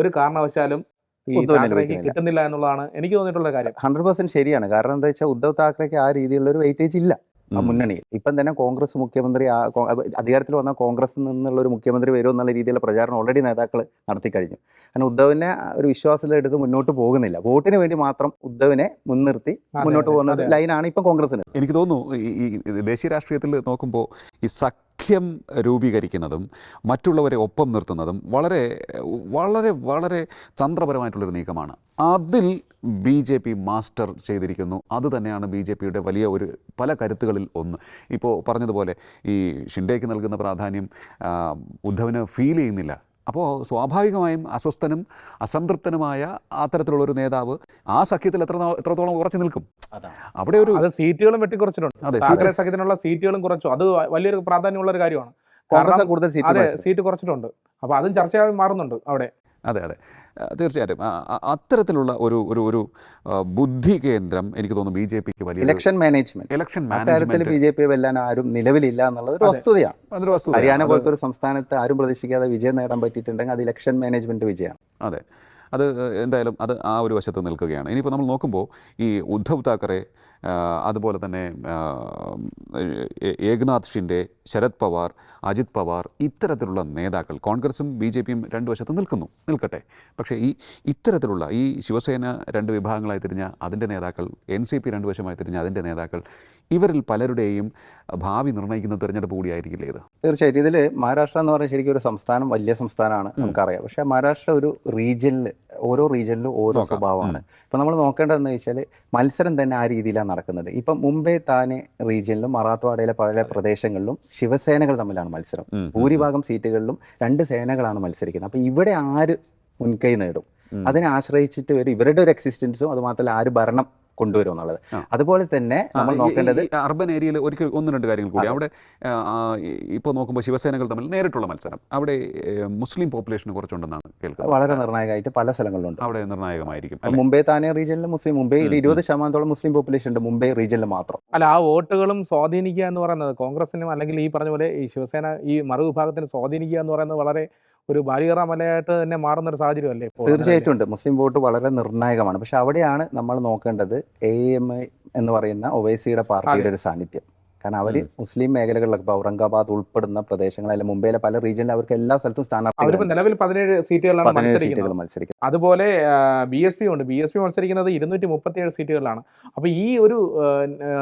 ഒരു കാരണവശാലും കിട്ടുന്നില്ല എന്നുള്ളതാണ് എനിക്ക് തോന്നിയിട്ടുള്ള കാര്യം. ഹൺഡ്രഡ് പെർസെന്റ് ശരിയാണ്. കാരണം എന്താ വെച്ചാൽ ഉദ്ധവ് താക്കറേക്ക് ആ രീതിയിലുള്ള ഒരു വെയിറ്റേജ് ഇല്ല. ഉം. ഇപ്പം തന്നെ കോൺഗ്രസ് മുഖ്യമന്ത്രി അധികാരത്തിൽ വന്ന കോൺഗ്രസിൽ നിന്നുള്ള ഒരു മുഖ്യമന്ത്രി വരും എന്നുള്ള രീതിയിലുള്ള പ്രചാരണം ഓൾറെഡി നേതാക്കൾ നടത്തി കഴിഞ്ഞു. കാരണം ഉദ്ധവിനെ ഒരു വിശ്വാസത്തിലെടുത്ത് മുന്നോട്ട് പോകുന്നില്ല. വോട്ടിന് വേണ്ടി മാത്രം ഉദ്ധവിനെ മുൻനിർത്തി മുന്നോട്ട് പോകുന്ന ലൈനാണ് ഇപ്പം കോൺഗ്രസിന്. എനിക്ക് തോന്നുന്നു ഈ ദേശീയ രാഷ്ട്രീയത്തിൽ നോക്കുമ്പോൾ ഈ സഖ്യം രൂപീകരിക്കുന്നതും മറ്റുള്ളവരെ ഒപ്പം നിർത്തുന്നതും വളരെ വളരെ വളരെ തന്ത്രപരമായിട്ടുള്ളൊരു നീക്കമാണ്. അതിൽ ബി ജെ പി മാസ്റ്റർ ചെയ്തിരിക്കുന്നു. അത് തന്നെയാണ് ബി ജെ പിയുടെ വലിയ ഒരു പല കരുത്തുകളിൽ ഒന്ന്. ഇപ്പോൾ പറഞ്ഞതുപോലെ ഈ ഷിൻഡേക്ക് നൽകുന്ന പ്രാധാന്യം ഉദ്ധവിന് ഫീൽ ചെയ്യുന്നില്ല. അപ്പോൾ സ്വാഭാവികമായും അസ്വസ്ഥനും അസംതൃപ്തനുമായ അത്തരത്തിലുള്ള ഒരു നേതാവ് ആ സഖ്യത്തിൽ എത്ര എത്രത്തോളം ഉറച്ചു നിൽക്കും? അവിടെ ഒരു അത് സീറ്റുകളും വെട്ടിക്കുറച്ചിട്ടുണ്ട്. അതെ താക്കറെ സഖ്യത്തിനുള്ള സീറ്റുകളും കുറച്ചു. അത് വലിയൊരു പ്രാധാന്യമുള്ള ഒരു കാര്യമാണ്. കോൺഗ്രസ് കാരണം- കൂടുതൽ സീറ്റ് കുറച്ചിട്ടുണ്ട്. അപ്പൊ അതും ചർച്ചയായി മാറുന്നുണ്ട് അവിടെ. അതെ അതെ. തീർച്ചയായിട്ടും. അത്തരത്തിലുള്ള ഒരു ഒരു ഒരു ബുദ്ധി കേന്ദ്രം എനിക്ക് തോന്നുന്നു ബി ജെ പിക്ക് വലിയ election management election management B J P വെല്ലാൻ ആരും നിലവിലില്ല എന്നുള്ളത് ഒരു. വസ്തുതയാണ്. അതൊരു വസ്തുത ഹരിയാന പോലത്തെ ഒരു സംസ്ഥാനത്ത് ആരും പ്രതീക്ഷിക്കാതെ വിജയം നേടാൻ പറ്റിയിട്ടുണ്ടെങ്കിൽ അത് ഇലക്ഷൻ മാനേജ്മെന്റ് വിജയമാണ്. അതെ. അത് എന്തായാലും അത് ആ ഒരു വശത്ത് നിൽക്കുകയാണ്. ഇനിയിപ്പോൾ നമ്മൾ നോക്കുമ്പോൾ ഈ ഉദ്ധവ് താക്കറെ അതുപോലെ തന്നെ ഏകനാഥ് ഷിൻഡെ ശരത് പവാർ അജിത് പവാർ ഇത്തരത്തിലുള്ള നേതാക്കൾ കോൺഗ്രസും ബി ജെ പിയും രണ്ട് വശത്ത് നിൽക്കുന്നു നിൽക്കട്ടെ. പക്ഷേ ഈ ഇത്തരത്തിലുള്ള ഈ ശിവസേന രണ്ട് വിഭാഗങ്ങളായി തിരിഞ്ഞ അതിന്റെ നേതാക്കൾ എൻ സി പി രണ്ട് വശമായി തിരിഞ്ഞ അതിന്റെ നേതാക്കൾ ഇവരിൽ പലരുടെയും ഭാവി നിർണയിക്കുന്ന തിരഞ്ഞെടുപ്പ് കൂടിയായിരിക്കില്ലേ ഇത്? തീർച്ചയായിട്ടും. ഇതിൽ മഹാരാഷ്ട്ര എന്ന് പറഞ്ഞാൽ ശരിക്കും ഒരു സംസ്ഥാനം വലിയ സംസ്ഥാനമാണ് നമുക്കറിയാം. പക്ഷേ മഹാരാഷ്ട്ര ഒരു റീജിയനിൽ ഓരോ റീജിയനിലും ഓരോ സ്വഭാവമാണ്. ഇപ്പം നമ്മൾ നോക്കേണ്ടതെന്ന് വെച്ചാൽ മത്സരം തന്നെ ആ രീതിയിലാണ് നടക്കുന്നത്. ഇപ്പം മുംബൈ താനെ റീജിയനിലും മറാത്ത്വാഡയിലെ പല പ്രദേശങ്ങളിലും ശിവസേനകൾ തമ്മിലാണ് മത്സരം. ഭൂരിഭാഗം സീറ്റുകളിലും രണ്ട് സേനകളാണ് മത്സരിക്കുന്നത്. അപ്പം ഇവിടെ ആര് മുൻകൈ നേടും? അതിനെ ആശ്രയിച്ചിട്ട് വരും. ഇവരുടെ ഒരു എക്സിസ്റ്റൻസും അതുമാത്രമല്ല ആര് ഭരണം കൊണ്ടുവരും എന്നുള്ളത് അതുപോലെ തന്നെ നമ്മൾ നോക്കേണ്ടത് അർബൻ ഏരിയയിൽ ഒരിക്കൽ ഒന്ന് രണ്ട് കാര്യങ്ങൾ കൂടി. അവിടെ ഇപ്പോൾ നോക്കുമ്പോൾ ശിവസേനകൾ തമ്മിൽ നേരിട്ടുള്ള മത്സരം. അവിടെ മുസ്ലിം പോപ്പുലേഷൻ കുറച്ചുണ്ടെന്നാണ് കേൾക്കുന്നത്. വളരെ നിർണായകമായിട്ട് പല സ്ഥലങ്ങളിലുണ്ട്. അവിടെ നിർണായകമായിരിക്കും മുംബൈ താനെ റീജിയനിൽ മുസ്ലിം മുംബൈ ഉം, ഇരുപത് ശതമാനത്തോളം മുസ്ലിം പോപ്പുലേഷൻ ഉണ്ട് മുംബൈ റീജിയനിൽ മാത്രം. അല്ല ആ വോട്ടുകളും സ്വാധീനിക്കുക എന്ന് പറയുന്നത് കോൺഗ്രസിനും അല്ലെങ്കിൽ ഈ പറഞ്ഞ പോലെ ഈ ശിവസേന ഈ മറുവിഭാഗത്തിന് സ്വാധീനിക്കുക എന്ന് പറയുന്നത് വളരെ ഒരു ബാലികറ മലയായിട്ട് തന്നെ മാറുന്ന ഒരു സാഹചര്യമല്ലേ ഇപ്പോൾ തീർച്ചയായിട്ടും ഉണ്ട്. മുസ്ലിം വോട്ട് വളരെ നിർണായകമാണ്. പക്ഷെ അവിടെയാണ് നമ്മൾ നോക്കേണ്ടത് എ എം ഐ എന്ന് പറയുന്ന ഒവൈസിയുടെ പാർട്ടിയുടെ ഒരു സാന്നിധ്യം. കാരണം അവർ മുസ്ലിം മേഖലകളിലൊക്കെ ഇപ്പോൾ ഔറംഗാബാദ് ഉൾപ്പെടുന്ന പ്രദേശങ്ങൾ അല്ലെങ്കിൽ മുംബൈയിലെ പല റീജിയനിൽ അവർക്ക് എല്ലാ സ്ഥലത്തും സ്ഥാനാർത്ഥി നിലവിൽ പതിനേഴ് സീറ്റുകളാണ് സീറ്റുകൾ മത്സരിക്കുന്നത്. അതുപോലെ ബി എസ് പി ഉണ്ട്. ബി എസ് പി മത്സരിക്കുന്നത് ഇരുന്നൂറ്റി മുപ്പത്തിയേഴ് സീറ്റുകളിലാണ്. അപ്പോൾ ഈ ഒരു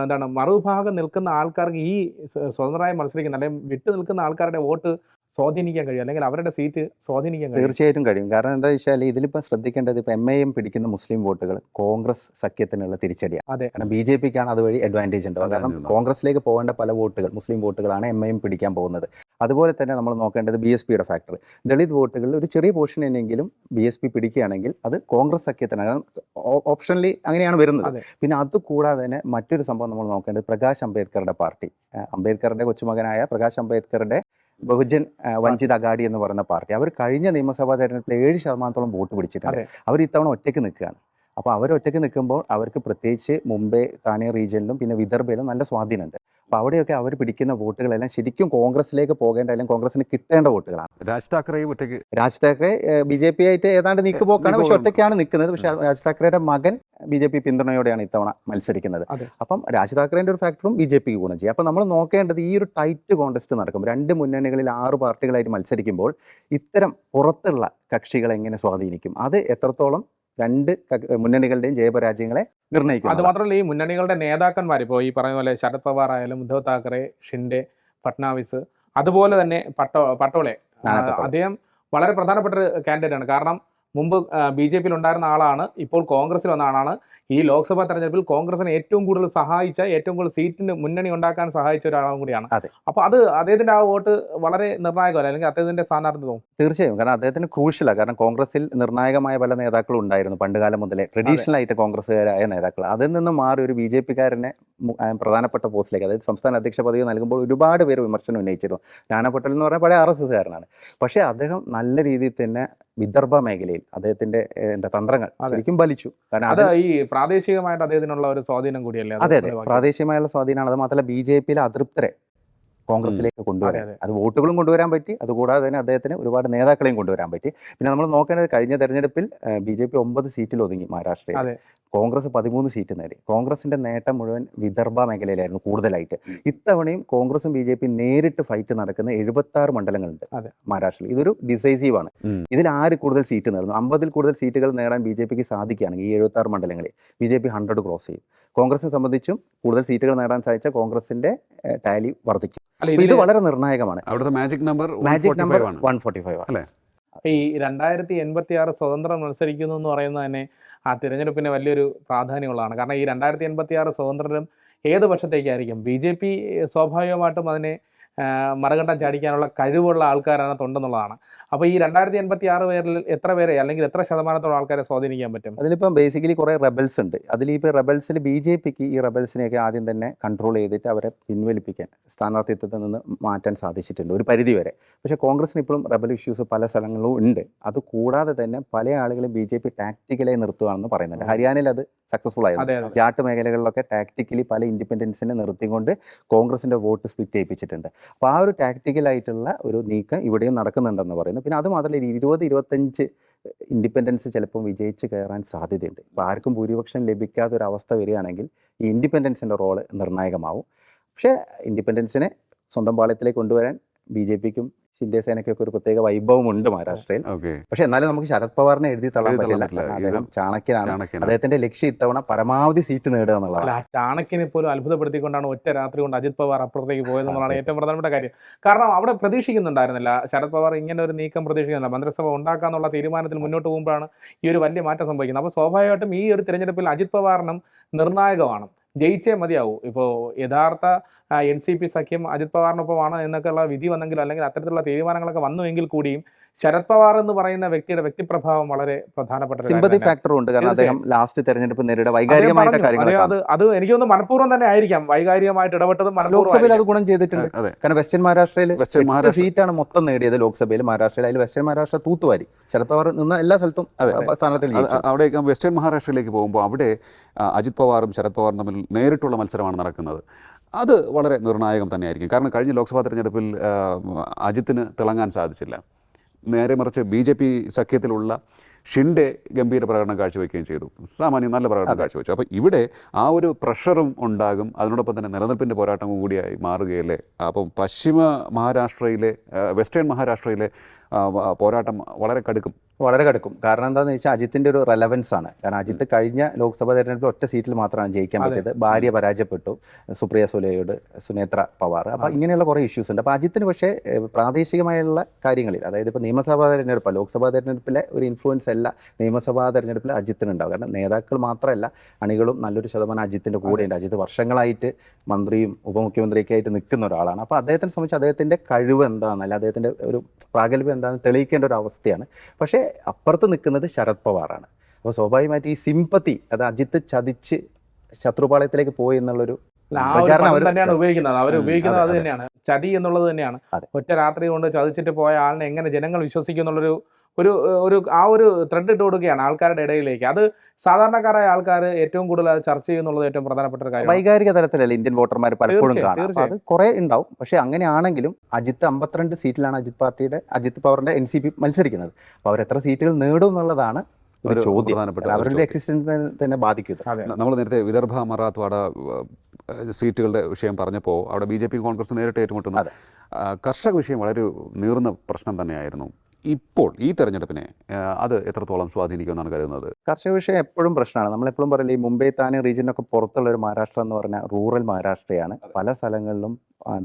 എന്താണ് മറുഭാഗം നിൽക്കുന്ന ആൾക്കാർക്ക് ഈ സ്വ- സ്വതന്ത്രമായി മത്സരിക്കുന്ന അല്ലെങ്കിൽ വിട്ടു നിൽക്കുന്ന ആൾക്കാരുടെ വോട്ട് സ്വാധീനിക്കാൻ കഴിയും. അല്ലെങ്കിൽ അവരുടെ സീറ്റ് സ്വാധീനിക്കാൻ കഴിയും. തീർച്ചയായിട്ടും കഴിയും. കാരണം എന്താ വെച്ചാൽ ഇതിലിപ്പോൾ ശ്രദ്ധിക്കേണ്ടത് ഇപ്പോൾ എം ഐ എം പിടിക്കുന്ന മുസ്ലിം വോട്ടുകൾ കോൺഗ്രസ് സഖ്യത്തിനുള്ള തിരിച്ചടിയാണ്. അതെ. കാരണം ബി ജെ പിക്കാണ് അതുവഴി അഡ്വാന്റേജ് ഉണ്ടാവുക കാരണം കോൺഗ്രസിലേക്ക് പോകേണ്ട പല വോട്ടുകൾ മുസ്ലിം വോട്ടുകളാണ് എം ഐ എം പിടിക്കാൻ പോകുന്നത്. അതുപോലെ തന്നെ നമ്മൾ നോക്കേണ്ടത് ബി എസ് പിയുടെ ഫാക്ടർ ദളിത് വോട്ടുകളിൽ ഒരു ചെറിയ പോർഷൻ എന്നെങ്കിലും ബി എസ് പി പിടിക്കുകയാണെങ്കിൽ അത് കോൺഗ്രസ് സഖ്യത്തിനാണ്. കാരണം ഓപ്ഷണലി അങ്ങനെയാണ് വരുന്നത്. പിന്നെ അത് കൂടാതെ തന്നെ മറ്റൊരു സംഭവം നമ്മൾ നോക്കേണ്ടത് പ്രകാശ് അംബേദ്കറുടെ പാർട്ടി. അംബേദ്കറുടെ കൊച്ചുമകനായ പ്രകാശ് അംബേദ്കറുടെ ബഹുജൻ വഞ്ചിത് അഗാഡി എന്ന് പറയുന്ന പാർട്ടി. അവർ കഴിഞ്ഞ നിയമസഭാ തെരഞ്ഞെടുപ്പിൽ ഏഴ് ശതമാനത്തോളം വോട്ട് പിടിച്ചിട്ടുണ്ട്. അവർ ഇത്തവണ ഒറ്റയ്ക്ക് നിൽക്കുകയാണ്. അപ്പോൾ അവർ ഒറ്റയ്ക്ക് നിൽക്കുമ്പോൾ അവർക്ക് പ്രത്യേകിച്ച് മുംബൈ താനെ റീജിയനിലും പിന്നെ വിദർഭയിലും നല്ല സ്വാധീനമുണ്ട്. അപ്പോൾ അവിടെയൊക്കെ അവർ പിടിക്കുന്ന വോട്ടുകളെല്ലാം ശരിക്കും കോൺഗ്രസിലേക്ക് പോകേണ്ട അല്ലെങ്കിൽ കോൺഗ്രസിന് കിട്ടേണ്ട വോട്ടുകളാണ്. രാജ് താക്കറെ ഒറ്റയ്ക്ക് Raj Thackeray B J P ആയിട്ട് ഏതാണ്ട് നീക്കുപോക്കാണ്. പക്ഷെ. ഒറ്റയ്ക്കാണ് നിൽക്കുന്നത്. പക്ഷെ രാജ് താക്കറയുടെ മകൻ ബി ജെ പി പിന്തുണയോടെയാണ് ഇത്തവണ മത്സരിക്കുന്നത്. അപ്പം രാജ് താക്കറേന്റെ ഒരു ഫാക്ടറും ബി ജെ പിക്ക് ഗുണം ചെയ്യും. അപ്പം നമ്മൾ നോക്കേണ്ടത് ഈ ഒരു ടൈറ്റ് കോൺടെസ്റ്റ് നടക്കും രണ്ട് മുന്നണികളിൽ ആറ് പാർട്ടികളായിട്ട് മത്സരിക്കുമ്പോൾ ഇത്തരം പുറത്തുള്ള കക്ഷികളെ എങ്ങനെ സ്വാധീനിക്കും? അത് എത്രത്തോളം രണ്ട് മുന്നണികളുടെയും ജയപരാജയങ്ങളെ നിർണയിക്കും അത് മാത്രമല്ല ഈ മുന്നണികളുടെ നേതാക്കന്മാർ ഇപ്പോൾ ഈ പറയുന്ന പോലെ ശരത് പവാർ ആയാലും ഉദ്ധവ് താക്കറെ ഷിൻഡെ ഫട്നാവിസ് അതുപോലെ തന്നെ പട്ടോ പട്ടോളെ. അദ്ദേഹം വളരെ പ്രധാനപ്പെട്ട ഒരു കാൻഡിഡേറ്റ് ആണ് കാരണം മുമ്പ് ബി ജെ പിയിൽ ഉണ്ടായിരുന്ന ആളാണ് ഇപ്പോൾ കോൺഗ്രസിൽ വന്ന ആളാണ്. ഈ ലോക്സഭാ തെരഞ്ഞെടുപ്പിൽ കോൺഗ്രസിനെ ഏറ്റവും കൂടുതൽ സഹായിച്ച ഏറ്റവും കൂടുതൽ സീറ്റിന് മുന്നണി ഉണ്ടാക്കാൻ സഹായിച്ച ഒരാളും കൂടിയാണ്. അതെ. അപ്പൊ അത് അദ്ദേഹത്തിന്റെ ആ വോട്ട് വളരെ നിർണായകമല്ല? അല്ലെങ്കിൽ അദ്ദേഹത്തിന്റെ സ്ഥാനാർത്ഥിത്വം തീർച്ചയായും. കാരണം അദ്ദേഹത്തിന് ക്രൂഷ്യല. കാരണം കോൺഗ്രസിൽ നിർണായകമായ പല നേതാക്കളും ഉണ്ടായിരുന്നു പണ്ടുകാലം മുതലേ. ട്രഡീഷണൽ ആയിട്ട് കോൺഗ്രസ്സുകാരായ നേതാക്കൾ. അതിൽ നിന്ന് മാറി ഒരു ബി ജെ പിക്കാരനെ പ്രധാനപ്പെട്ട പോസ്റ്റിലേക്ക് അതായത് സംസ്ഥാന അധ്യക്ഷ പദവി നൽകുമ്പോൾ ഒരുപാട് പേര് വിമർശനം ഉന്നയിച്ചിരുന്നു. രാണ പട്ടേൽ എന്ന് പറഞ്ഞാൽ പഴയ ആർ എസ് എസ്സുകാരനാണ്. പക്ഷേ അദ്ദേഹം നല്ല രീതിയിൽ തന്നെ വിദർഭ മേഖലയിൽ അദ്ദേഹത്തിന്റെ എന്താ തന്ത്രങ്ങൾ. ശരിക്കും ബലിച്ചു കാരണം അത് അത് ഈ പ്രാദേശികമായിട്ട് അദ്ദേഹത്തിനുള്ള ഒരു സ്വാധീനം കൂടിയല്ലേ? അതെ അതെ പ്രാദേശികമായുള്ള സ്വാധീനമാണ്. അത് മാത്രമല്ല ബി ജെ പിയിലെ അതൃപ്തരെ കോൺഗ്രസിലേക്ക് കൊണ്ടുവരാൻ. അതെ, വോട്ടുകളും കൊണ്ടുവരാൻ പറ്റി അതുകൂടാതെ തന്നെ അദ്ദേഹത്തിന് ഒരുപാട് നേതാക്കളെയും കൊണ്ടുവരാൻ പറ്റി. പിന്നെ നമ്മൾ നോക്കേണ്ടത് കഴിഞ്ഞ തെരഞ്ഞെടുപ്പിൽ ബി ജെ പി ഒമ്പത് സീറ്റിൽ ഒതുങ്ങി മഹാരാഷ്ട്രയിൽ. കോൺഗ്രസ് പതിമൂന്ന് സീറ്റ് നേടി. കോൺഗ്രസിന്റെ നേട്ടം മുഴുവൻ വിദർഭ മേഖലയിലായിരുന്നു കൂടുതലായിട്ട്. ഇത്തവണയും കോൺഗ്രസും ബി ജെ പി നേരിട്ട് ഫൈറ്റ് നടക്കുന്ന എഴുപത്തി ആറ് മണ്ഡലങ്ങളുണ്ട് മഹാരാഷ്ട്രയിൽ. ഇതൊരു ഡിസൈസീവ് ആണ്. ഇതിൽ ആര് കൂടുതൽ സീറ്റ് നേടുന്നു? അമ്പതിൽ കൂടുതൽ സീറ്റുകൾ നേടാൻ ബി ജെ പിക്ക് സാധിക്കുകയാണെങ്കിൽ ഈ എഴുപത്തി ആറ് മണ്ഡലങ്ങളിൽ B J P hundred cross ചെയ്യും. കോൺഗ്രസിനെ സംബന്ധിച്ചും കൂടുതൽ സീറ്റുകൾ നേടാൻ സാധിച്ച കോൺഗ്രസിന്റെ ടാലി വർദ്ധിക്കും. ഇത് വളരെ നിർണായകമാണ്. അവിടുത്തെ മാജിക് നമ്പർ മാജിക് നമ്പർ 145 ആണ്. വൺ ഫോർട്ടി ഫൈവ് ഈ രണ്ടായിരത്തി എൺപത്തി ആറ് സ്വതന്ത്രം മത്സരിക്കുന്നു എന്ന് പറയുന്നത് തന്നെ ആ തിരഞ്ഞെടുപ്പിന് വലിയൊരു പ്രാധാന്യമുള്ളതാണ്. കാരണം ഈ രണ്ടായിരത്തി എൺപത്തി ആറ് സ്വതന്ത്രരും ഏത് പക്ഷത്തേക്കായിരിക്കും? ബി ജെ പി സ്വാഭാവികമായിട്ടും അതിനെ ആ, മറികടം ചാടിക്കാനുള്ള കഴിവുള്ള ആൾക്കാരാണ് തൊണ്ടെന്നുള്ളതാണ് അപ്പോൾ ഈ രണ്ടായിരത്തി എൺപത്തി ആറ് പേരിൽ എത്ര പേരെ അല്ലെങ്കിൽ എത്ര ശതമാനത്തോളം ആൾക്കാരെ സ്വാധീനിക്കാൻ പറ്റും? അതിലിപ്പം ബേസിക്കലി കുറേ റെബൽസ് ഉണ്ട്. അതിലിപ്പോൾ റെബൽസിൽ ബി ജെ പിക്ക് ഈ റെബൽസിനെയൊക്കെ ആദ്യം തന്നെ കൺട്രോൾ ചെയ്തിട്ട് അവരെ പിൻവലിപ്പിക്കാൻ സ്ഥാനാർത്ഥിത്വത്തിൽ നിന്ന് മാറ്റാൻ സാധിച്ചിട്ടുണ്ട് ഒരു പരിധി വരെ. പക്ഷേ കോൺഗ്രസിന് ഇപ്പോഴും റെബൽ ഇഷ്യൂസ് പല സ്ഥലങ്ങളിലും ഉണ്ട്. അത് കൂടാതെ തന്നെ പല ആളുകളും ബി ജെ പി ടാക്ടിക്കലായി നിർത്തുകയാണെന്ന് പറയുന്നുണ്ട്. ഹരിയാനയിൽ അത് സക്സസ്ഫുൾ ആയിരുന്നു. ജാട്ട് മേഖലകളിലൊക്കെ ടാക്ടിക്കലി പല ഇൻഡിപെൻഡൻസിനെ നിർത്തിക്കൊണ്ട് കോൺഗ്രസിന്റെ വോട്ട് സ്പ്ലിറ്റ് ചെയ്യിപ്പിച്ചിട്ടുണ്ട്. അപ്പോൾ ആ ഒരു ടാക്ടിക്കലായിട്ടുള്ള ഒരു നീക്കം ഇവിടെയും നടക്കുന്നുണ്ടെന്ന് പറയുന്നു. പിന്നെ അത് മാത്രമല്ല ഇരുപത് ഇരുപത്തഞ്ച് ഇൻഡിപെൻഡൻസ് ചിലപ്പം വിജയിച്ച് കയറാൻ സാധ്യതയുണ്ട്. അപ്പോൾ ആർക്കും ഭൂരിപക്ഷം ലഭിക്കാത്ത ഒരു അവസ്ഥ വരികയാണെങ്കിൽ ഈ ഇൻഡിപെൻഡൻസിന്റെ റോൾ നിർണായകമാവും. പക്ഷേ ഇൻഡിപെൻഡൻസിനെ സ്വന്തം പാളയത്തിലേക്ക് കൊണ്ടുവരാൻ ബി ജെ പിക്കും ഷിൻഡെ സേനയ്ക്കൊക്കെ ഒരു പ്രത്യേക വൈഭവം ഉണ്ട് മഹാരാഷ്ട്രയിൽ പക്ഷെ എന്നാലും നമുക്ക് ശരത് പവാറിനെ എഴുതി തള്ളാൻ പറ്റില്ല. അദ്ദേഹം ചാണക്യനാണ്. അദ്ദേഹത്തിന്റെ ലക്ഷ്യം ഇത്തവണ പരമാവധി സീറ്റ് നേടുക എന്നുള്ളതാണ്. അല്ല ചാണക്യനെ പോലും അത്ഭുതപ്പെടുത്തിക്കൊണ്ടാണ് ഒറ്റ രാത്രി കൊണ്ട് അജിത് പവാർ അപ്പുറത്തേക്ക് പോയതെന്നുള്ളതാണ് ഏറ്റവും പ്രധാനപ്പെട്ട കാര്യം. കാരണം അവിടെ പ്രതീക്ഷിക്കുന്നുണ്ടായിരുന്നില്ല. ശരത് പവാർ ഇങ്ങനെ ഒരു നീക്കം പ്രതീക്ഷിക്കുന്നില്ല. മന്ത്രിസഭ ഉണ്ടാക്കാന്നുള്ള തീരുമാനത്തിൽ മുന്നോട്ട് പോകുമ്പോഴാണ് ഈ ഒരു വലിയ മാറ്റം സംഭവിക്കുന്നത്. അപ്പോൾ സ്വാഭാവികമായിട്ടും ഈ ഒരു തിരഞ്ഞെടുപ്പിൽ അജിത് പവാറിനും നിർണായകമാണ്. ജയിച്ചേ മതിയാവൂ. ഇപ്പോൾ യഥാർത്ഥ എൻ സി പി സഖ്യം അജിത് പവാറിനൊപ്പമാണ് എന്നൊക്കെയുള്ള വിധി വന്നെങ്കിലും അല്ലെങ്കിൽ അത്തരത്തിലുള്ള തീരുമാനങ്ങളൊക്കെ വന്നുവെങ്കിൽ കൂടിയും ശരത് പവാർ എന്ന് പറയുന്ന വ്യക്തിയുടെ വ്യക്തിപ്രഭാവം വളരെ പ്രധാനപ്പെട്ട സിമ്പതി ഫാക്ടറുണ്ട് ഫാക്ടറും ഉണ്ട്. കാരണം അദ്ദേഹം ലാസ്റ്റ് തെരഞ്ഞെടുപ്പ് നേരിട വൈകാരികമായിട്ട് കാര്യങ്ങൾ അത് അത് എനിക്ക് ഒന്ന് മനഃപൂർവം തന്നെ ആയിരിക്കാം. വൈകാരികമായിട്ട് ഇടപെട്ടതും ലോക്സഭയിൽ അത് ഗുണം ചെയ്തിട്ടുണ്ട്. അതെ. കാരണം വെസ്റ്റേൺ മഹാരാഷ്ട്രയിൽ വെസ്റ്റേൺ മഹാരാഷ്ട്ര സീറ്റാണ് മൊത്തം നേടിയത് ലോക്സഭയിൽ. മഹാരാഷ്ട്രയിൽ അതിൽ വെസ്റ്റേൺ മഹാരാഷ്ട്ര തൂത്തുവാരി. ശരത് പവാർ നിന്ന എല്ലാ സ്ഥലത്തും സ്ഥാനത്തിൽ അവിടെ വെസ്റ്റേൺ മഹാരാഷ്ട്രയിലേക്ക് പോകുമ്പോൾ അവിടെ അജിത് പവാറും ശരത് പവാറും തമ്മിൽ നേരിട്ടുള്ള മത്സരമാണ് നടക്കുന്നത്. അത് വളരെ നിർണായകം തന്നെയായിരിക്കും. കാരണം കഴിഞ്ഞ ലോക്സഭാ തെരഞ്ഞെടുപ്പിൽ അജിത്തിന് തിളങ്ങാൻ സാധിച്ചില്ല. നേരെ മറിച്ച് ബി ജെ പി സഖ്യത്തിലുള്ള ഷിൻഡെ ഗംഭീര പ്രകടനം കാഴ്ചവെക്കുകയും ചെയ്തു. സാമാന്യം നല്ല പ്രകടനം കാഴ്ചവെച്ചു. അപ്പോൾ ഇവിടെ ആ ഒരു പ്രഷറും ഉണ്ടാകും. അതിനോടൊപ്പം തന്നെ നിലനിൽപ്പിന്റെ പോരാട്ടവും കൂടിയായി മാറുകയല്ലേ? അപ്പം പശ്ചിമ മഹാരാഷ്ട്രയിലെ വെസ്റ്റേൺ മഹാരാഷ്ട്രയിലെ പോരാട്ടം വളരെ കടുക്കും. വളരെ കടുക്കും. കാരണം എന്താണെന്ന് വെച്ചാൽ അജിത്തിന്റെ ഒരു റെലവൻസ് ആണ്. കാരണം അജിത്ത് കഴിഞ്ഞ ലോക്സഭാ തെരഞ്ഞെടുപ്പിൽ ഒറ്റ സീറ്റിൽ മാത്രമാണ് ജയിക്കാൻ പറ്റിയത്. ഭാര്യ പരാജയപ്പെട്ടു. സുപ്രിയ സുലയോട് സുനേത്ര പവാർ. അപ്പോൾ ഇങ്ങനെയുള്ള കുറേ ഇഷ്യൂസ് ഉണ്ട്. അപ്പോൾ അജിത്തിന് പക്ഷേ പ്രാദേശികമായുള്ള കാര്യങ്ങളിൽ അതായത് ഇപ്പോൾ നിയമസഭാ തെരഞ്ഞെടുപ്പ് ലോക്സഭാ തെരഞ്ഞെടുപ്പിലെ ഒരു ഇൻഫ്ലുവൻസ് അല്ല നിയമസഭാ തെരഞ്ഞെടുപ്പിൽ അജിത്തിന് ഉണ്ടാവും കാരണം നേതാക്കൾ മാത്രമല്ല അണികളും നല്ലൊരു ശതമാനം അജിത്തിന്റെ ഉണ്ട് അജിത്ത് വർഷങ്ങളായിട്ട് മന്ത്രിയും ഉപമുഖ്യമന്ത്രിയൊക്കെ ആയിട്ട് നിൽക്കുന്ന ഒരാളാണ്. അപ്പോൾ അദ്ദേഹത്തിനെ സംബന്ധിച്ച് അദ്ദേഹത്തിന്റെ കഴിവ് എന്താണെന്നല്ല അദ്ദേഹത്തിന്റെ ഒരു പ്രാഗൽഭ്യം എന്താണെന്ന് തെളിയിക്കേണ്ട ഒരു അവസ്ഥയാണ്. പക്ഷേ അപ്പുറത്ത് നിൽക്കുന്നത് ശരത് പവാറാണ്. അപ്പോൾ സ്വാഭാവികമായിട്ട് ഈ സിമ്പത്തി അത് അജിത്ത് ചതിച്ച് ശത്രുപാളയത്തിലേക്ക് പോയി എന്നുള്ളൊരു തന്നെയാണ് ഉപയോഗിക്കുന്നത്. അവർ ഉപയോഗിക്കുന്നത് അതെ, അത് തന്നെയാണ്. ചതി എന്നുള്ളത് തന്നെയാണ്. ഒറ്റ രാത്രി കൊണ്ട് ചതിച്ചിട്ട് പോയ ആളിനെ എങ്ങനെ ജനങ്ങൾ വിശ്വസിക്കും എന്നുള്ളൊരു ഒരു ഒരു ആ ഒരു ത്രെഡ് ഇട്ട് കൊടുക്കുകയാണ് ആൾക്കാരുടെ ഇടയിലേക്ക്. അത് സാധാരണക്കാരായ ആൾക്കാർ ഏറ്റവും കൂടുതൽ അത് ചർച്ച ചെയ്യുന്നുള്ളത് ഏറ്റവും പ്രധാനപ്പെട്ട ഒരു കാര്യം വൈകാരിക തലത്തിലല്ല ഇന്ത്യൻ വോട്ടർമാർ പലപ്പോഴും അത് കുറെ ഉണ്ടാവും. പക്ഷേ അങ്ങനെയാണെങ്കിലും അജിത്ത് അമ്പത്തിരണ്ട് സീറ്റിലാണ് അജിത് പാർട്ടിയുടെ അജിത് പവറിന്റെ എൻ സി പി മത്സരിക്കുന്നത്. അപ്പോൾ അവർ എത്ര സീറ്റുകൾ നേടും എന്നുള്ളതാണ് ഒരു ചോദ്യം. അവരുടെ എക്സിസ്റ്റൻസിനെ തന്നെ ബാധിക്കും നമ്മൾ നേരത്തെ വിദർഭ മറാത്ത്വാഡ സീറ്റുകളുടെ വിഷയം പറഞ്ഞപ്പോൾ അവിടെ ബി ജെ പി കോൺഗ്രസ് നേരിട്ട് ഏറ്റുമുട്ടുന്നു. അതെ. കർഷക വിഷയം വളരെ നീർന്ന നീറുന്ന പ്രശ്നം തന്നെയായിരുന്നു. ഇപ്പോൾ ഈ തെരഞ്ഞെടുപ്പിനെ അത് എത്രത്തോളം സ്വാധീനിക്കുമെന്നാണ് കരുതുന്നത്? കർഷക വിഷയം എപ്പോഴും പ്രശ്നമാണ്. നമ്മളെപ്പോഴും പറയില്ല ഈ മുംബൈ താനെ റീജിയനൊക്കെ പുറത്തുള്ള ഒരു മഹാരാഷ്ട്ര എന്ന് പറഞ്ഞാൽ റൂറൽ മഹാരാഷ്ട്രയാണ്. പല സ്ഥലങ്ങളിലും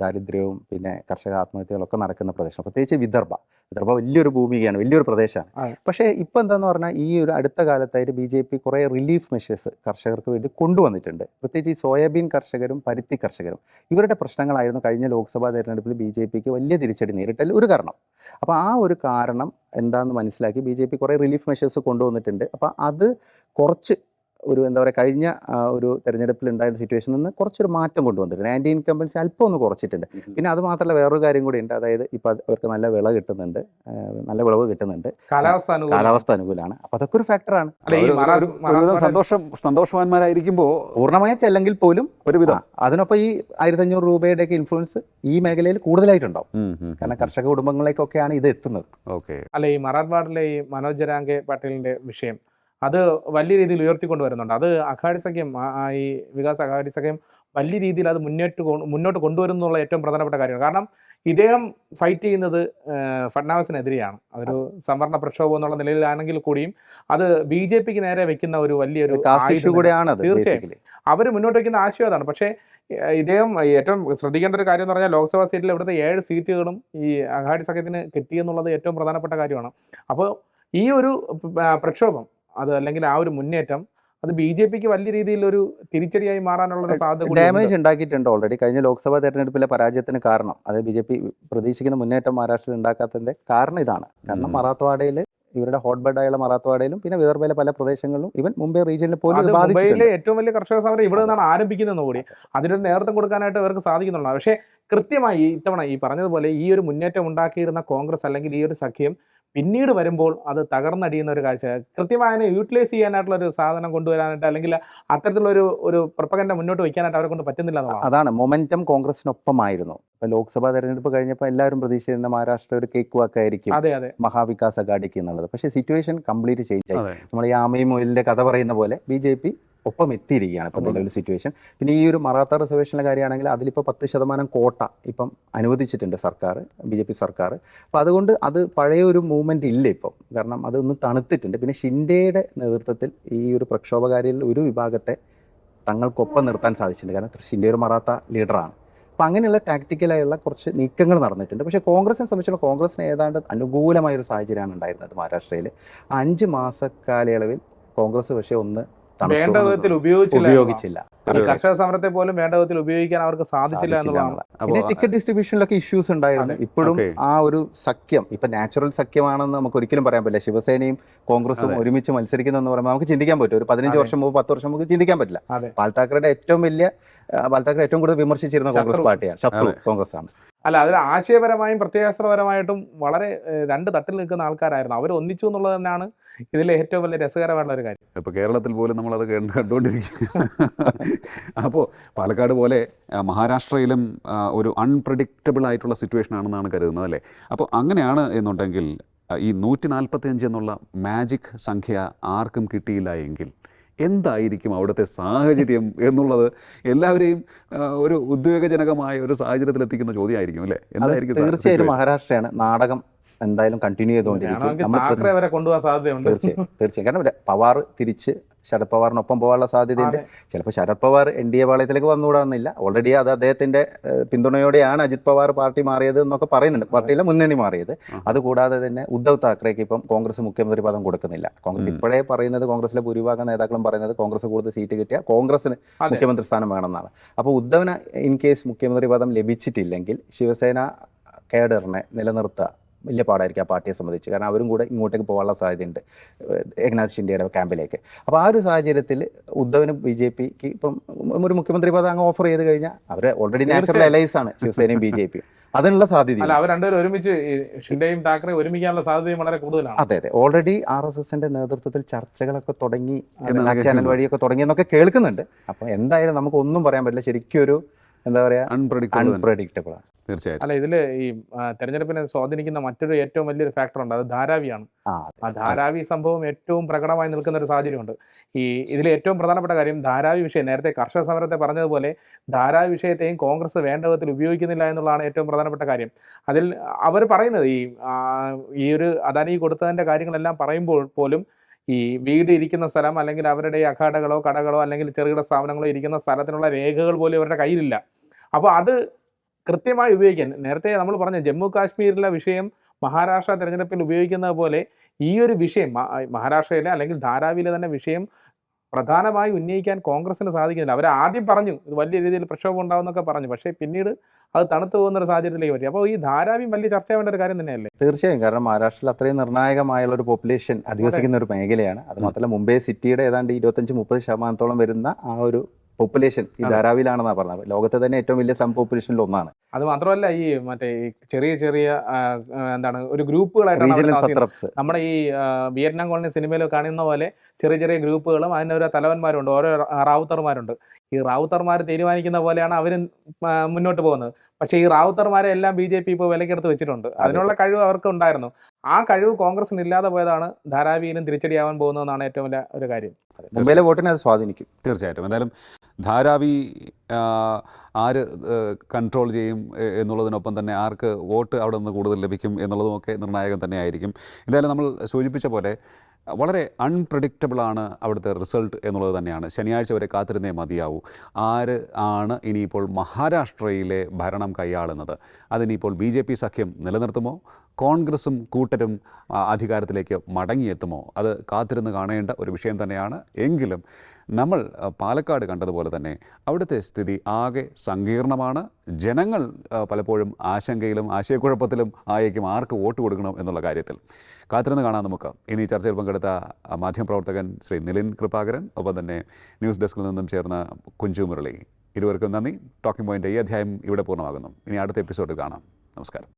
ദാരിദ്ര്യവും പിന്നെ കർഷക ആത്മഹത്യകളൊക്കെ നടക്കുന്ന പ്രദേശം. പ്രത്യേകിച്ച് വിദർഭ. വിദർഭ വലിയൊരു ഭൂമികയാണ് വലിയൊരു പ്രദേശമാണ്. പക്ഷേ ഇപ്പോൾ എന്താന്ന് പറഞ്ഞാൽ ഈ ഒരു അടുത്ത കാലത്തായിട്ട് ബി ജെ പി കുറേ റിലീഫ് മെഷേഴ്സ് കർഷകർക്ക് വേണ്ടി കൊണ്ടുവന്നിട്ടുണ്ട്. പ്രത്യേകിച്ച് ഈ സോയാബീൻ കർഷകരും പരുത്തി കർഷകരും. ഇവരുടെ പ്രശ്നങ്ങളായിരുന്നു കഴിഞ്ഞ ലോക്സഭാ തെരഞ്ഞെടുപ്പിൽ ബി ജെ പിക്ക് വലിയ തിരിച്ചടി നേരിട്ടതിൽ ഒരു കാരണം. അപ്പോൾ ആ ഒരു കാരണം എന്താണെന്ന് മനസ്സിലാക്കി ബി ജെ പി കുറേ റിലീഫ് മെഷേഴ്സ് കൊണ്ടുവന്നിട്ടുണ്ട്. അപ്പോൾ അത് കുറച്ച് ഒരു എന്താ പറയുക കഴിഞ്ഞ ആ, ഒരു തെരഞ്ഞെടുപ്പിൽ ഉണ്ടായിരുന്ന സിറ്റുവേഷനിൽ നിന്ന് കുറച്ചൊരു മാറ്റം കൊണ്ടുവന്നിട്ടുണ്ട്. ആന്റി ഇൻകംബൻസി അല്പം ഒന്ന് കുറച്ചിട്ടുണ്ട്. പിന്നെ അത് മാത്രമല്ല വേറൊരു കാര്യം കൂടി ഉണ്ട്. അതായത് ഇപ്പോൾ അവർക്ക് നല്ല വിള കിട്ടുന്നുണ്ട്. നല്ല വിളവ് കിട്ടുന്നുണ്ട്. കാലാവസ്ഥ അനുകൂലം. കാലാവസ്ഥ അനുകൂലമാണ്. അപ്പോൾ അതൊക്കെ ഒരു ഫാക്ടറാണ് സന്തോഷം സന്തോഷവാന്മാരായിരിക്കുമ്പോൾ പൂർണമായിട്ടല്ലെങ്കിൽ പോലും ഒരുവിധം അതിനൊപ്പം ഈ ആയിരത്തഞ്ഞൂറ് രൂപയുടെയൊക്കെ ഇൻഫ്ലുവൻസ് ഈ മേഖലയിൽ കൂടുതലായിട്ടുണ്ടാവും. കാരണം കർഷക കുടുംബങ്ങളിലേക്കൊക്കെയാണ് ഇത് എത്തുന്നത്. ഓക്കെ. അല്ല ഈ മറാത്ത്വാഡിലെ ഈ മനോജ് ജരാംഗെ പട്ടേലിന്റെ വിഷയം. അത് വലിയ രീതിയിൽ ഉയർത്തിക്കൊണ്ട് വരുന്നുണ്ട്. അത് അഘാടി സഖ്യം ഈ വികാസ് അഘാടി സഖ്യം വലിയ രീതിയിൽ അത് മുന്നോട്ട് മുന്നോട്ട് കൊണ്ടുവരുന്നുള്ള ഏറ്റവും പ്രധാനപ്പെട്ട കാര്യമാണ്. കാരണം ഇദ്ദേഹം ഫൈറ്റ് ചെയ്യുന്നത് ഫഡ്നാവിസിനെതിരെയാണ് അതൊരു സംവരണ പ്രക്ഷോഭം എന്നുള്ള നിലയിലാണെങ്കിൽ കൂടിയും അത് ബി ജെ പിക്ക് നേരെ വെക്കുന്ന ഒരു വലിയൊരു കൂടെയാണ് തീർച്ചയായും. അവർ മുന്നോട്ട് വയ്ക്കുന്ന ആശയം അതാണ്. പക്ഷേ ഇദ്ദേഹം ഏറ്റവും ശ്രദ്ധിക്കേണ്ട ഒരു കാര്യം എന്ന് പറഞ്ഞാൽ ലോക്സഭാ സീറ്റിൽ ഇവിടുത്തെ ഏഴ് സീറ്റുകളും ഈ അഘാടി സഖ്യത്തിന് കിട്ടിയെന്നുള്ളത് ഏറ്റവും പ്രധാനപ്പെട്ട കാര്യമാണ്. അപ്പോൾ ഈ ഒരു പ്രക്ഷോഭം അത് അല്ലെങ്കിൽ ആ ഒരു മുന്നേറ്റം അത് ബി ജെ പിക്ക് വലിയ രീതിയിൽ ഒരു തിരിച്ചടിയായി മാറാനുള്ള സാധ്യത ഡാമേജ് ഉണ്ടാക്കിയിട്ടുണ്ട് ഓൾറെഡി കഴിഞ്ഞ ലോക്സഭാ തെരഞ്ഞെടുപ്പിലെ പരാജയത്തിന് കാരണം അത് ബി ജെ പി പ്രതീക്ഷിക്കുന്ന മുന്നേറ്റം മഹാരാഷ്ട്രയിൽ ഉണ്ടാക്കാത്തതിന്റെ കാരണം ഇതാണ്. കാരണം. മറാത്ത്വാഡയിൽ ഇവരുടെ ഹോട്ട് ബെഡായുള്ള മറാത്ത്വാഡയിലും പിന്നെ വിദർഭയിലെ പല പ്രദേശങ്ങളിലും ഇവൻ മുംബൈ റീജിയനിൽ പോലും മുംബൈയിലെ ഏറ്റവും വലിയ കർഷക സമരം ഇവിടെ നിന്നാണ് ആരംഭിക്കുന്നതെന്ന് കൂടി. അതിനൊരു നേതൃത്വം കൊടുക്കാനായിട്ട് അവർക്ക് സാധിക്കുന്നുള്ളതാണ് പക്ഷേ കൃത്യമായി ഇത്തവണ ഈ പറഞ്ഞതുപോലെ ഈ ഒരു മുന്നേറ്റം ഉണ്ടാക്കിയിരുന്ന കോൺഗ്രസ് അല്ലെങ്കിൽ ഈ ഒരു സഖ്യം പിന്നീട് വരുമ്പോൾ അത് തകർന്നടിയുന്ന ഒരു കാഴ്ച. കൃത്യമായി അതിനെ യൂട്ടിലൈസ് ചെയ്യാനായിട്ടുള്ള ഒരു സാധനം കൊണ്ടുവരാനായിട്ട് അല്ലെങ്കിൽ അത്തരത്തിലുള്ള ഒരു ഒരു പ്രപ്പകന്റെ മുന്നോട്ട് വയ്ക്കാനായിട്ട് അവരെ കൊണ്ട് പറ്റുന്നില്ല അതാണ് മൊമെന്റം കോൺഗ്രസിനൊപ്പമായിരുന്നു ഇപ്പൊ ലോക്സഭാ തെരഞ്ഞെടുപ്പ് കഴിഞ്ഞപ്പോൾ എല്ലാവരും പ്രതീക്ഷിച്ചിരുന്ന മഹാരാഷ്ട്ര ഒരു കേക്ക് വാക്കായിരിക്കും അതെ അതെ. മഹാവികാസ് അഗാഡിക്ക് എന്നുള്ളത്. പക്ഷേ സിറ്റുവേഷൻ കംപ്ലീറ്റ് ചേഞ്ച് ആയി. നമ്മൾ ഈ ആമയും മൊയിലിന്റെ കഥ പറയുന്ന പോലെ ബി ജെ പി ഒപ്പം എത്തിയിരിക്കുകയാണ് ഇപ്പം നിലവിൽ സിറ്റുവേഷൻ പിന്നെ ഈ ഒരു മറാത്ത റിസർവേഷനിലെ കാര്യമാണെങ്കിൽ അതിലിപ്പോൾ പത്ത് ശതമാനം കോട്ട ഇപ്പം അനുവദിച്ചിട്ടുണ്ട് സർക്കാർ ബി ജെ പി സർക്കാർ. അപ്പോൾ അതുകൊണ്ട് അത് പഴയ ഒരു മൂവ്മെന്റ് ഇല്ല ഇപ്പം. കാരണം അതൊന്ന് തണുത്തിട്ടുണ്ട്. പിന്നെ ഷിൻഡെയുടെ നേതൃത്വത്തിൽ ഈ ഒരു പ്രക്ഷോഭകാരിയിൽ ഒരു വിഭാഗത്തെ തങ്ങൾക്കൊപ്പം നിർത്താൻ സാധിച്ചിട്ടുണ്ട്. കാരണം ഷിൻഡെ ഒരു മറാത്ത ലീഡറാണ് അപ്പോൾ അങ്ങനെയുള്ള ടാക്ടിക്കലായുള്ള കുറച്ച് നീക്കങ്ങൾ നടന്നിട്ടുണ്ട്. പക്ഷേ കോൺഗ്രസിനെ സംബന്ധിച്ചുള്ള കോൺഗ്രസിന് ഏതാണ്ട് അനുകൂലമായ ഒരു സാഹചര്യമാണ് ഉണ്ടായിരുന്നത് മഹാരാഷ്ട്രയിൽ അഞ്ച് മാസ കാലയളവിൽ കോൺഗ്രസ് പക്ഷേ ഒന്ന്. വേണ്ട വിധത്തിൽ ഉപയോഗിച്ചില്ല. കർഷക സമരത്തെ പോലും വേണ്ട വിധത്തിൽ ഉപയോഗിക്കാൻ അവർക്ക് സാധിച്ചില്ല എന്നുള്ളതാണ്. പിന്നെ ടിക്കറ്റ് ഡിസ്ട്രിബ്യൂഷനിലൊക്കെ ഇഷ്യൂസ് ഉണ്ടായിരുന്നു. ഇപ്പോഴും ആ ഒരു സഖ്യം ഇപ്പൊ നാച്ചുറൽ സഖ്യമാണെന്ന് നമുക്ക് ഒരിക്കലും പറയാൻ പറ്റില്ല. ശിവസേനയും കോൺഗ്രസും ഒരുമിച്ച് മത്സരിക്കുന്നു എന്ന് പറയുമ്പോൾ നമുക്ക് ചിന്തിക്കാൻ പറ്റും. ഒരു പതിനഞ്ച്. വർഷം മുമ്പ് പത്ത് വർഷം മുമ്പ് ചിന്തിക്കാൻ പറ്റില്ല. ബാൽ താക്കറയുടെ ഏറ്റവും വലിയ ബാൽ താക്കറെ ഏറ്റവും കൂടുതൽ വിമർശിച്ചിരുന്ന കോൺഗ്രസ്. പാർട്ടിയാണ്. ശത്രു കോൺഗ്രസ് ആണ് അല്ല അതിൽ ആശയപരമായും പ്രത്യയശാസ്ത്രപരമായിട്ടും വളരെ രണ്ട് തട്ടിൽ നിൽക്കുന്ന ആൾക്കാരായിരുന്നു. അവർ ഒന്നിച്ചു എന്നുള്ളത് തന്നെയാണ് ഇതിലെ ഏറ്റവും വലിയ രസകരമായിട്ടുള്ള ഒരു കാര്യം. ഇപ്പൊ കേരളത്തിൽ പോലും നമ്മളത് അത് കണ്ടുകൊണ്ടിരിക്കുക അപ്പോൾ പാലക്കാട് പോലെ മഹാരാഷ്ട്രയിലും ഒരു അൺപ്രഡിക്റ്റബിൾ ആയിട്ടുള്ള സിറ്റുവേഷൻ ആണെന്നാണ് കരുതുന്നത് അല്ലേ? അപ്പോൾ അങ്ങനെയാണ് എന്നുണ്ടെങ്കിൽ ഈ നൂറ്റി നാൽപ്പത്തിയഞ്ച് എന്നുള്ള മാജിക് സംഖ്യ ആർക്കും കിട്ടിയില്ല എങ്കിൽ എന്തായിരിക്കും അവിടുത്തെ സാഹചര്യം എന്നുള്ളത് എല്ലാവരെയും ഒരു ഉദ്വേഗജനകമായ ഒരു സാഹചര്യത്തിൽ എത്തിക്കുന്ന ചോദ്യമായിരിക്കും അല്ലേ? എന്തായിരിക്കും തീർച്ചയായിട്ടും തീർച്ചയായും മഹാരാഷ്ട്രയാണ്. നാടകം എന്തായാലും കണ്ടിന്യൂ ചെയ്തുകൊണ്ടിരിക്കും. തീർച്ചയായും തീർച്ചയായും. കാരണം പവാർ തിരിച്ച് ശരത് പവാറിനൊപ്പം പോകാനുള്ള സാധ്യതയുണ്ട്. ചിലപ്പോൾ Sharad Pawar N D A പാളയത്തിലേക്ക് വന്നുകൂടാന്നില്ല. ഓൾറെഡി അത് അദ്ദേഹത്തിന്റെ പിന്തുണയോടെയാണ് അജിത് പവാർ പാർട്ടി മാറിയത് എന്നൊക്കെ പറയുന്നുണ്ട്. പാർട്ടിയിലെ മുന്നണി മാറിയത്. അതുകൂടാതെ തന്നെ ഉദ്ധവ് താക്കറേക്ക് ഇപ്പം കോൺഗ്രസ് മുഖ്യമന്ത്രി പദം കൊടുക്കുന്നില്ല. കോൺഗ്രസ് ഇപ്പോഴേ പറയുന്നത് കോൺഗ്രസിലെ ഭൂരിഭാഗം നേതാക്കളും പറയുന്നത് കോൺഗ്രസ് കൂടുതൽ സീറ്റ് കിട്ടിയ കോൺഗ്രസിന് മുഖ്യമന്ത്രി സ്ഥാനം വേണമെന്നാണ്. അപ്പോൾ ഉദ്ധവിന് ഇൻ കേസ് മുഖ്യമന്ത്രി പദം ലഭിച്ചിട്ടില്ലെങ്കിൽ ശിവസേന കേഡറിനെ നിലനിർത്തുക. വലിയ പാടായിരിക്കും ആ പാർട്ടിയെ സംബന്ധിച്ച്. കാരണം അവരും കൂടെ ഇങ്ങോട്ടേക്ക് പോകാനുള്ള സാധ്യതയുണ്ട് ഏകനാഥ് ഷിൻഡെയുടെ ക്യാമ്പിലേക്ക് അപ്പോൾ ആ ഒരു സാഹചര്യത്തിൽ ഉദ്ധവിന് ബി ജെ പിക്ക് ഇപ്പം ഒരു മുഖ്യമന്ത്രി പദം അങ്ങ് ഓഫർ ചെയ്ത് കഴിഞ്ഞാൽ അവർ ഓൾറെഡി നാച്ചുറൽ അലൈസ് ആണ് ശിവസേനയും ബി ജെ പിയും. അതിനുള്ള അല്ല സാധ്യത അവർ രണ്ടുപേരും ഒരുമിച്ച് ഷിൻഡേയും താക്കറെ ഒരുമിക്കാനുള്ള സാധ്യതയും വളരെ കൂടുതലാണ്. അതെ അതെ. ഓൾറെഡി ആർ എസ് എസിന്റെ നേതൃത്വത്തിൽ ചർച്ചകളൊക്കെ തുടങ്ങി ചാനൽ വഴിയൊക്കെ തുടങ്ങി എന്നൊക്കെ കേൾക്കുന്നുണ്ട്. അപ്പോൾ എന്തായാലും നമുക്ക് ഒന്നും പറയാൻ പറ്റില്ല. ശരിക്കും ഒരു എന്താ പറയാ? Unpredictable അൺപ്രഡിക്റ്റബിൾ ആണ്. തീർച്ചയായിട്ടും. അല്ല ഇതിൽ ഈ തെരഞ്ഞെടുപ്പിനെ സ്വാധീനിക്കുന്ന മറ്റൊരു ഏറ്റവും വലിയൊരു ഫാക്ടർ ഉണ്ട് അത് ധാരാവിയാണ്. ആ ധാരാവി സംഭവം ഏറ്റവും പ്രകടമായി നിൽക്കുന്ന ഒരു സാഹചര്യമുണ്ട്. ഈ ഇതിൽ ഏറ്റവും പ്രധാനപ്പെട്ട കാര്യം ധാരാവി വിഷയം നേരത്തെ കർഷക സമരത്തെ പറഞ്ഞതുപോലെ ധാരാവി വിഷയത്തെയും കോൺഗ്രസ് വേണ്ട വിധത്തിൽ ഉപയോഗിക്കുന്നില്ല എന്നുള്ളതാണ് ഏറ്റവും പ്രധാനപ്പെട്ട കാര്യം. അതിൽ അവർ പറയുന്നത് ഈ ഈ ഒരു അദാനി കൊടുത്തതിന്റെ കാര്യങ്ങളെല്ലാം പറയുമ്പോൾ പോലും ഈ വീട് ഇരിക്കുന്ന സ്ഥലം അല്ലെങ്കിൽ അവരുടെ ഈ അഖാഡകളോ കടകളോ അല്ലെങ്കിൽ ചെറുകിട സ്ഥാപനങ്ങളോ ഇരിക്കുന്ന സ്ഥലത്തിനുള്ള രേഖകൾ പോലും അവരുടെ കയ്യിലില്ല. അപ്പോൾ അത് കൃത്യമായി ഉപയോഗിക്കാൻ. നേരത്തെ നമ്മൾ പറഞ്ഞ ജമ്മു കാശ്മീരിലെ വിഷയം മഹാരാഷ്ട്ര തെരഞ്ഞെടുപ്പിൽ ഉപയോഗിക്കുന്നത് പോലെ ഈ ഒരു വിഷയം മഹാരാഷ്ട്രയിലെ അല്ലെങ്കിൽ ധാരാവിയിലെ തന്നെ വിഷയം പ്രധാനമായി ഉന്നയിക്കാൻ കോൺഗ്രസിന് സാധിക്കുന്നില്ല. അവർ ആദ്യം പറഞ്ഞു ഇത് വലിയ രീതിയിൽ പ്രക്ഷോഭം ഉണ്ടാവുമെന്നൊക്കെ പറഞ്ഞു. പക്ഷേ പിന്നീട് അത് തണുത്തു പോകുന്ന ഒരു സാഹചര്യത്തിലേക്ക് പറ്റി അപ്പോൾ ഈ ധാരാവിയും വലിയ ചർച്ച വേണ്ട ഒരു കാര്യം തന്നെയല്ലേ? തീർച്ചയായും. കാരണം മഹാരാഷ്ട്രയിൽ അത്രയും നിർണായകമായുള്ള ഒരു പോപ്പുലേഷൻ അധിവസിക്കുന്ന ഒരു മേഖലയാണ്. അത് മാത്രമല്ല മുംബൈ സിറ്റിയുടെ ഏതാണ്ട് ഇരുപത്തഞ്ച് മുപ്പത് ശതമാനത്തോളം വരുന്ന ആ ഒരു പോപ്പുലേഷൻ ഈ. ധാരാവിലാണെന്നാണ് പറഞ്ഞത്. ലോകത്തെ തന്നെ ഏറ്റവും വലിയ സം പോപ്പുലേഷനിൽ ഒന്നാണ്. അത് മാത്രമല്ല ഈ മറ്റേ ചെറിയ ചെറിയ എന്താണ് ഒരു ഗ്രൂപ്പുകളായിട്ട് നമ്മുടെ ഈ വിയറ്റ്നാം കോളനി സിനിമയിൽ കാണുന്ന പോലെ ചെറിയ ചെറിയ ഗ്രൂപ്പുകളും അതിനൊരു ഓരോ തലവന്മാരുണ്ട്. ഓരോ റാവുത്തർമാരുണ്ട്. ഈ റാവുത്തർമാർ തീരുമാനിക്കുന്ന പോലെയാണ് അവർ മുന്നോട്ട് പോകുന്നത്. പക്ഷേ ഈ റാവുത്തർമാരെ എല്ലാം ബി ജെ പി ഇപ്പോൾ വിലക്കെടുത്ത് വെച്ചിട്ടുണ്ട്. അതിനുള്ള കഴിവ് അവർക്ക് ഉണ്ടായിരുന്നു. ആ കഴിവ് കോൺഗ്രസിന് ഇല്ലാതെ പോയതാണ് ധാരാവിയിലും തിരിച്ചടിയാവാൻ പോകുന്നതെന്നാണ് ഏറ്റവും വലിയ ഒരു കാര്യം. മുംബൈയിലെ വോട്ടിനെ അത് സ്വാധീനിക്കും. തീർച്ചയായിട്ടും. എന്തായാലും ധാരാവി ആര് കൺട്രോൾ ചെയ്യും എന്നുള്ളതിനൊപ്പം തന്നെ ആർക്ക് വോട്ട് അവിടെ നിന്ന് കൂടുതൽ ലഭിക്കും എന്നുള്ളതുമൊക്കെ നിർണായകം തന്നെയായിരിക്കും എന്തായാലും നമ്മൾ സൂചിപ്പിച്ച പോലെ വളരെ അൺപ്രഡിക്റ്റബിളാണ് അവിടുത്തെ റിസൾട്ട് എന്നുള്ളത് തന്നെയാണ്. ശനിയാഴ്ച വരെ കാത്തിരുന്നേ മതിയാവൂ. ആര് ആണ് ഇനിയിപ്പോൾ മഹാരാഷ്ട്രയിലെ ഭരണം കൈയാളുന്നത്? അതിനിപ്പോൾ ബി ജെ പി സഖ്യം നിലനിർത്തുമോ? കോൺഗ്രസും കൂട്ടരും അധികാരത്തിലേക്ക് മടങ്ങിയെത്തുമോ? അത് കാത്തിരുന്ന് കാണേണ്ട ഒരു വിഷയം തന്നെയാണ്. എങ്കിലും നമ്മൾ പാലക്കാട് കണ്ടതുപോലെ തന്നെ അവിടുത്തെ സ്ഥിതി ആകെ സങ്കീർണമാണ്. ജനങ്ങൾ പലപ്പോഴും ആശങ്കയിലും ആശയക്കുഴപ്പത്തിലും ആയേക്കും ആർക്ക് വോട്ട് കൊടുക്കണം എന്നുള്ള കാര്യത്തിൽ. കാത്തിരുന്ന് കാണാം നമുക്ക്. ഇനി ചർച്ചയിൽ പങ്കെടുത്ത മാധ്യമപ്രവർത്തകൻ ശ്രീ നിലിൻ കൃപാകരൻ ഒപ്പം തന്നെ ന്യൂസ് ഡെസ്കിൽ നിന്നും ചേർന്ന കുഞ്ചു മുരളി. ഇരുവർക്കും നന്ദി. ടോക്കിംഗ് പോയിന്റ് ഈ അധ്യായം ഇവിടെ പൂർണമാകുന്നു. ഇനി അടുത്ത എപ്പിസോഡിൽ കാണാം. നമസ്കാരം.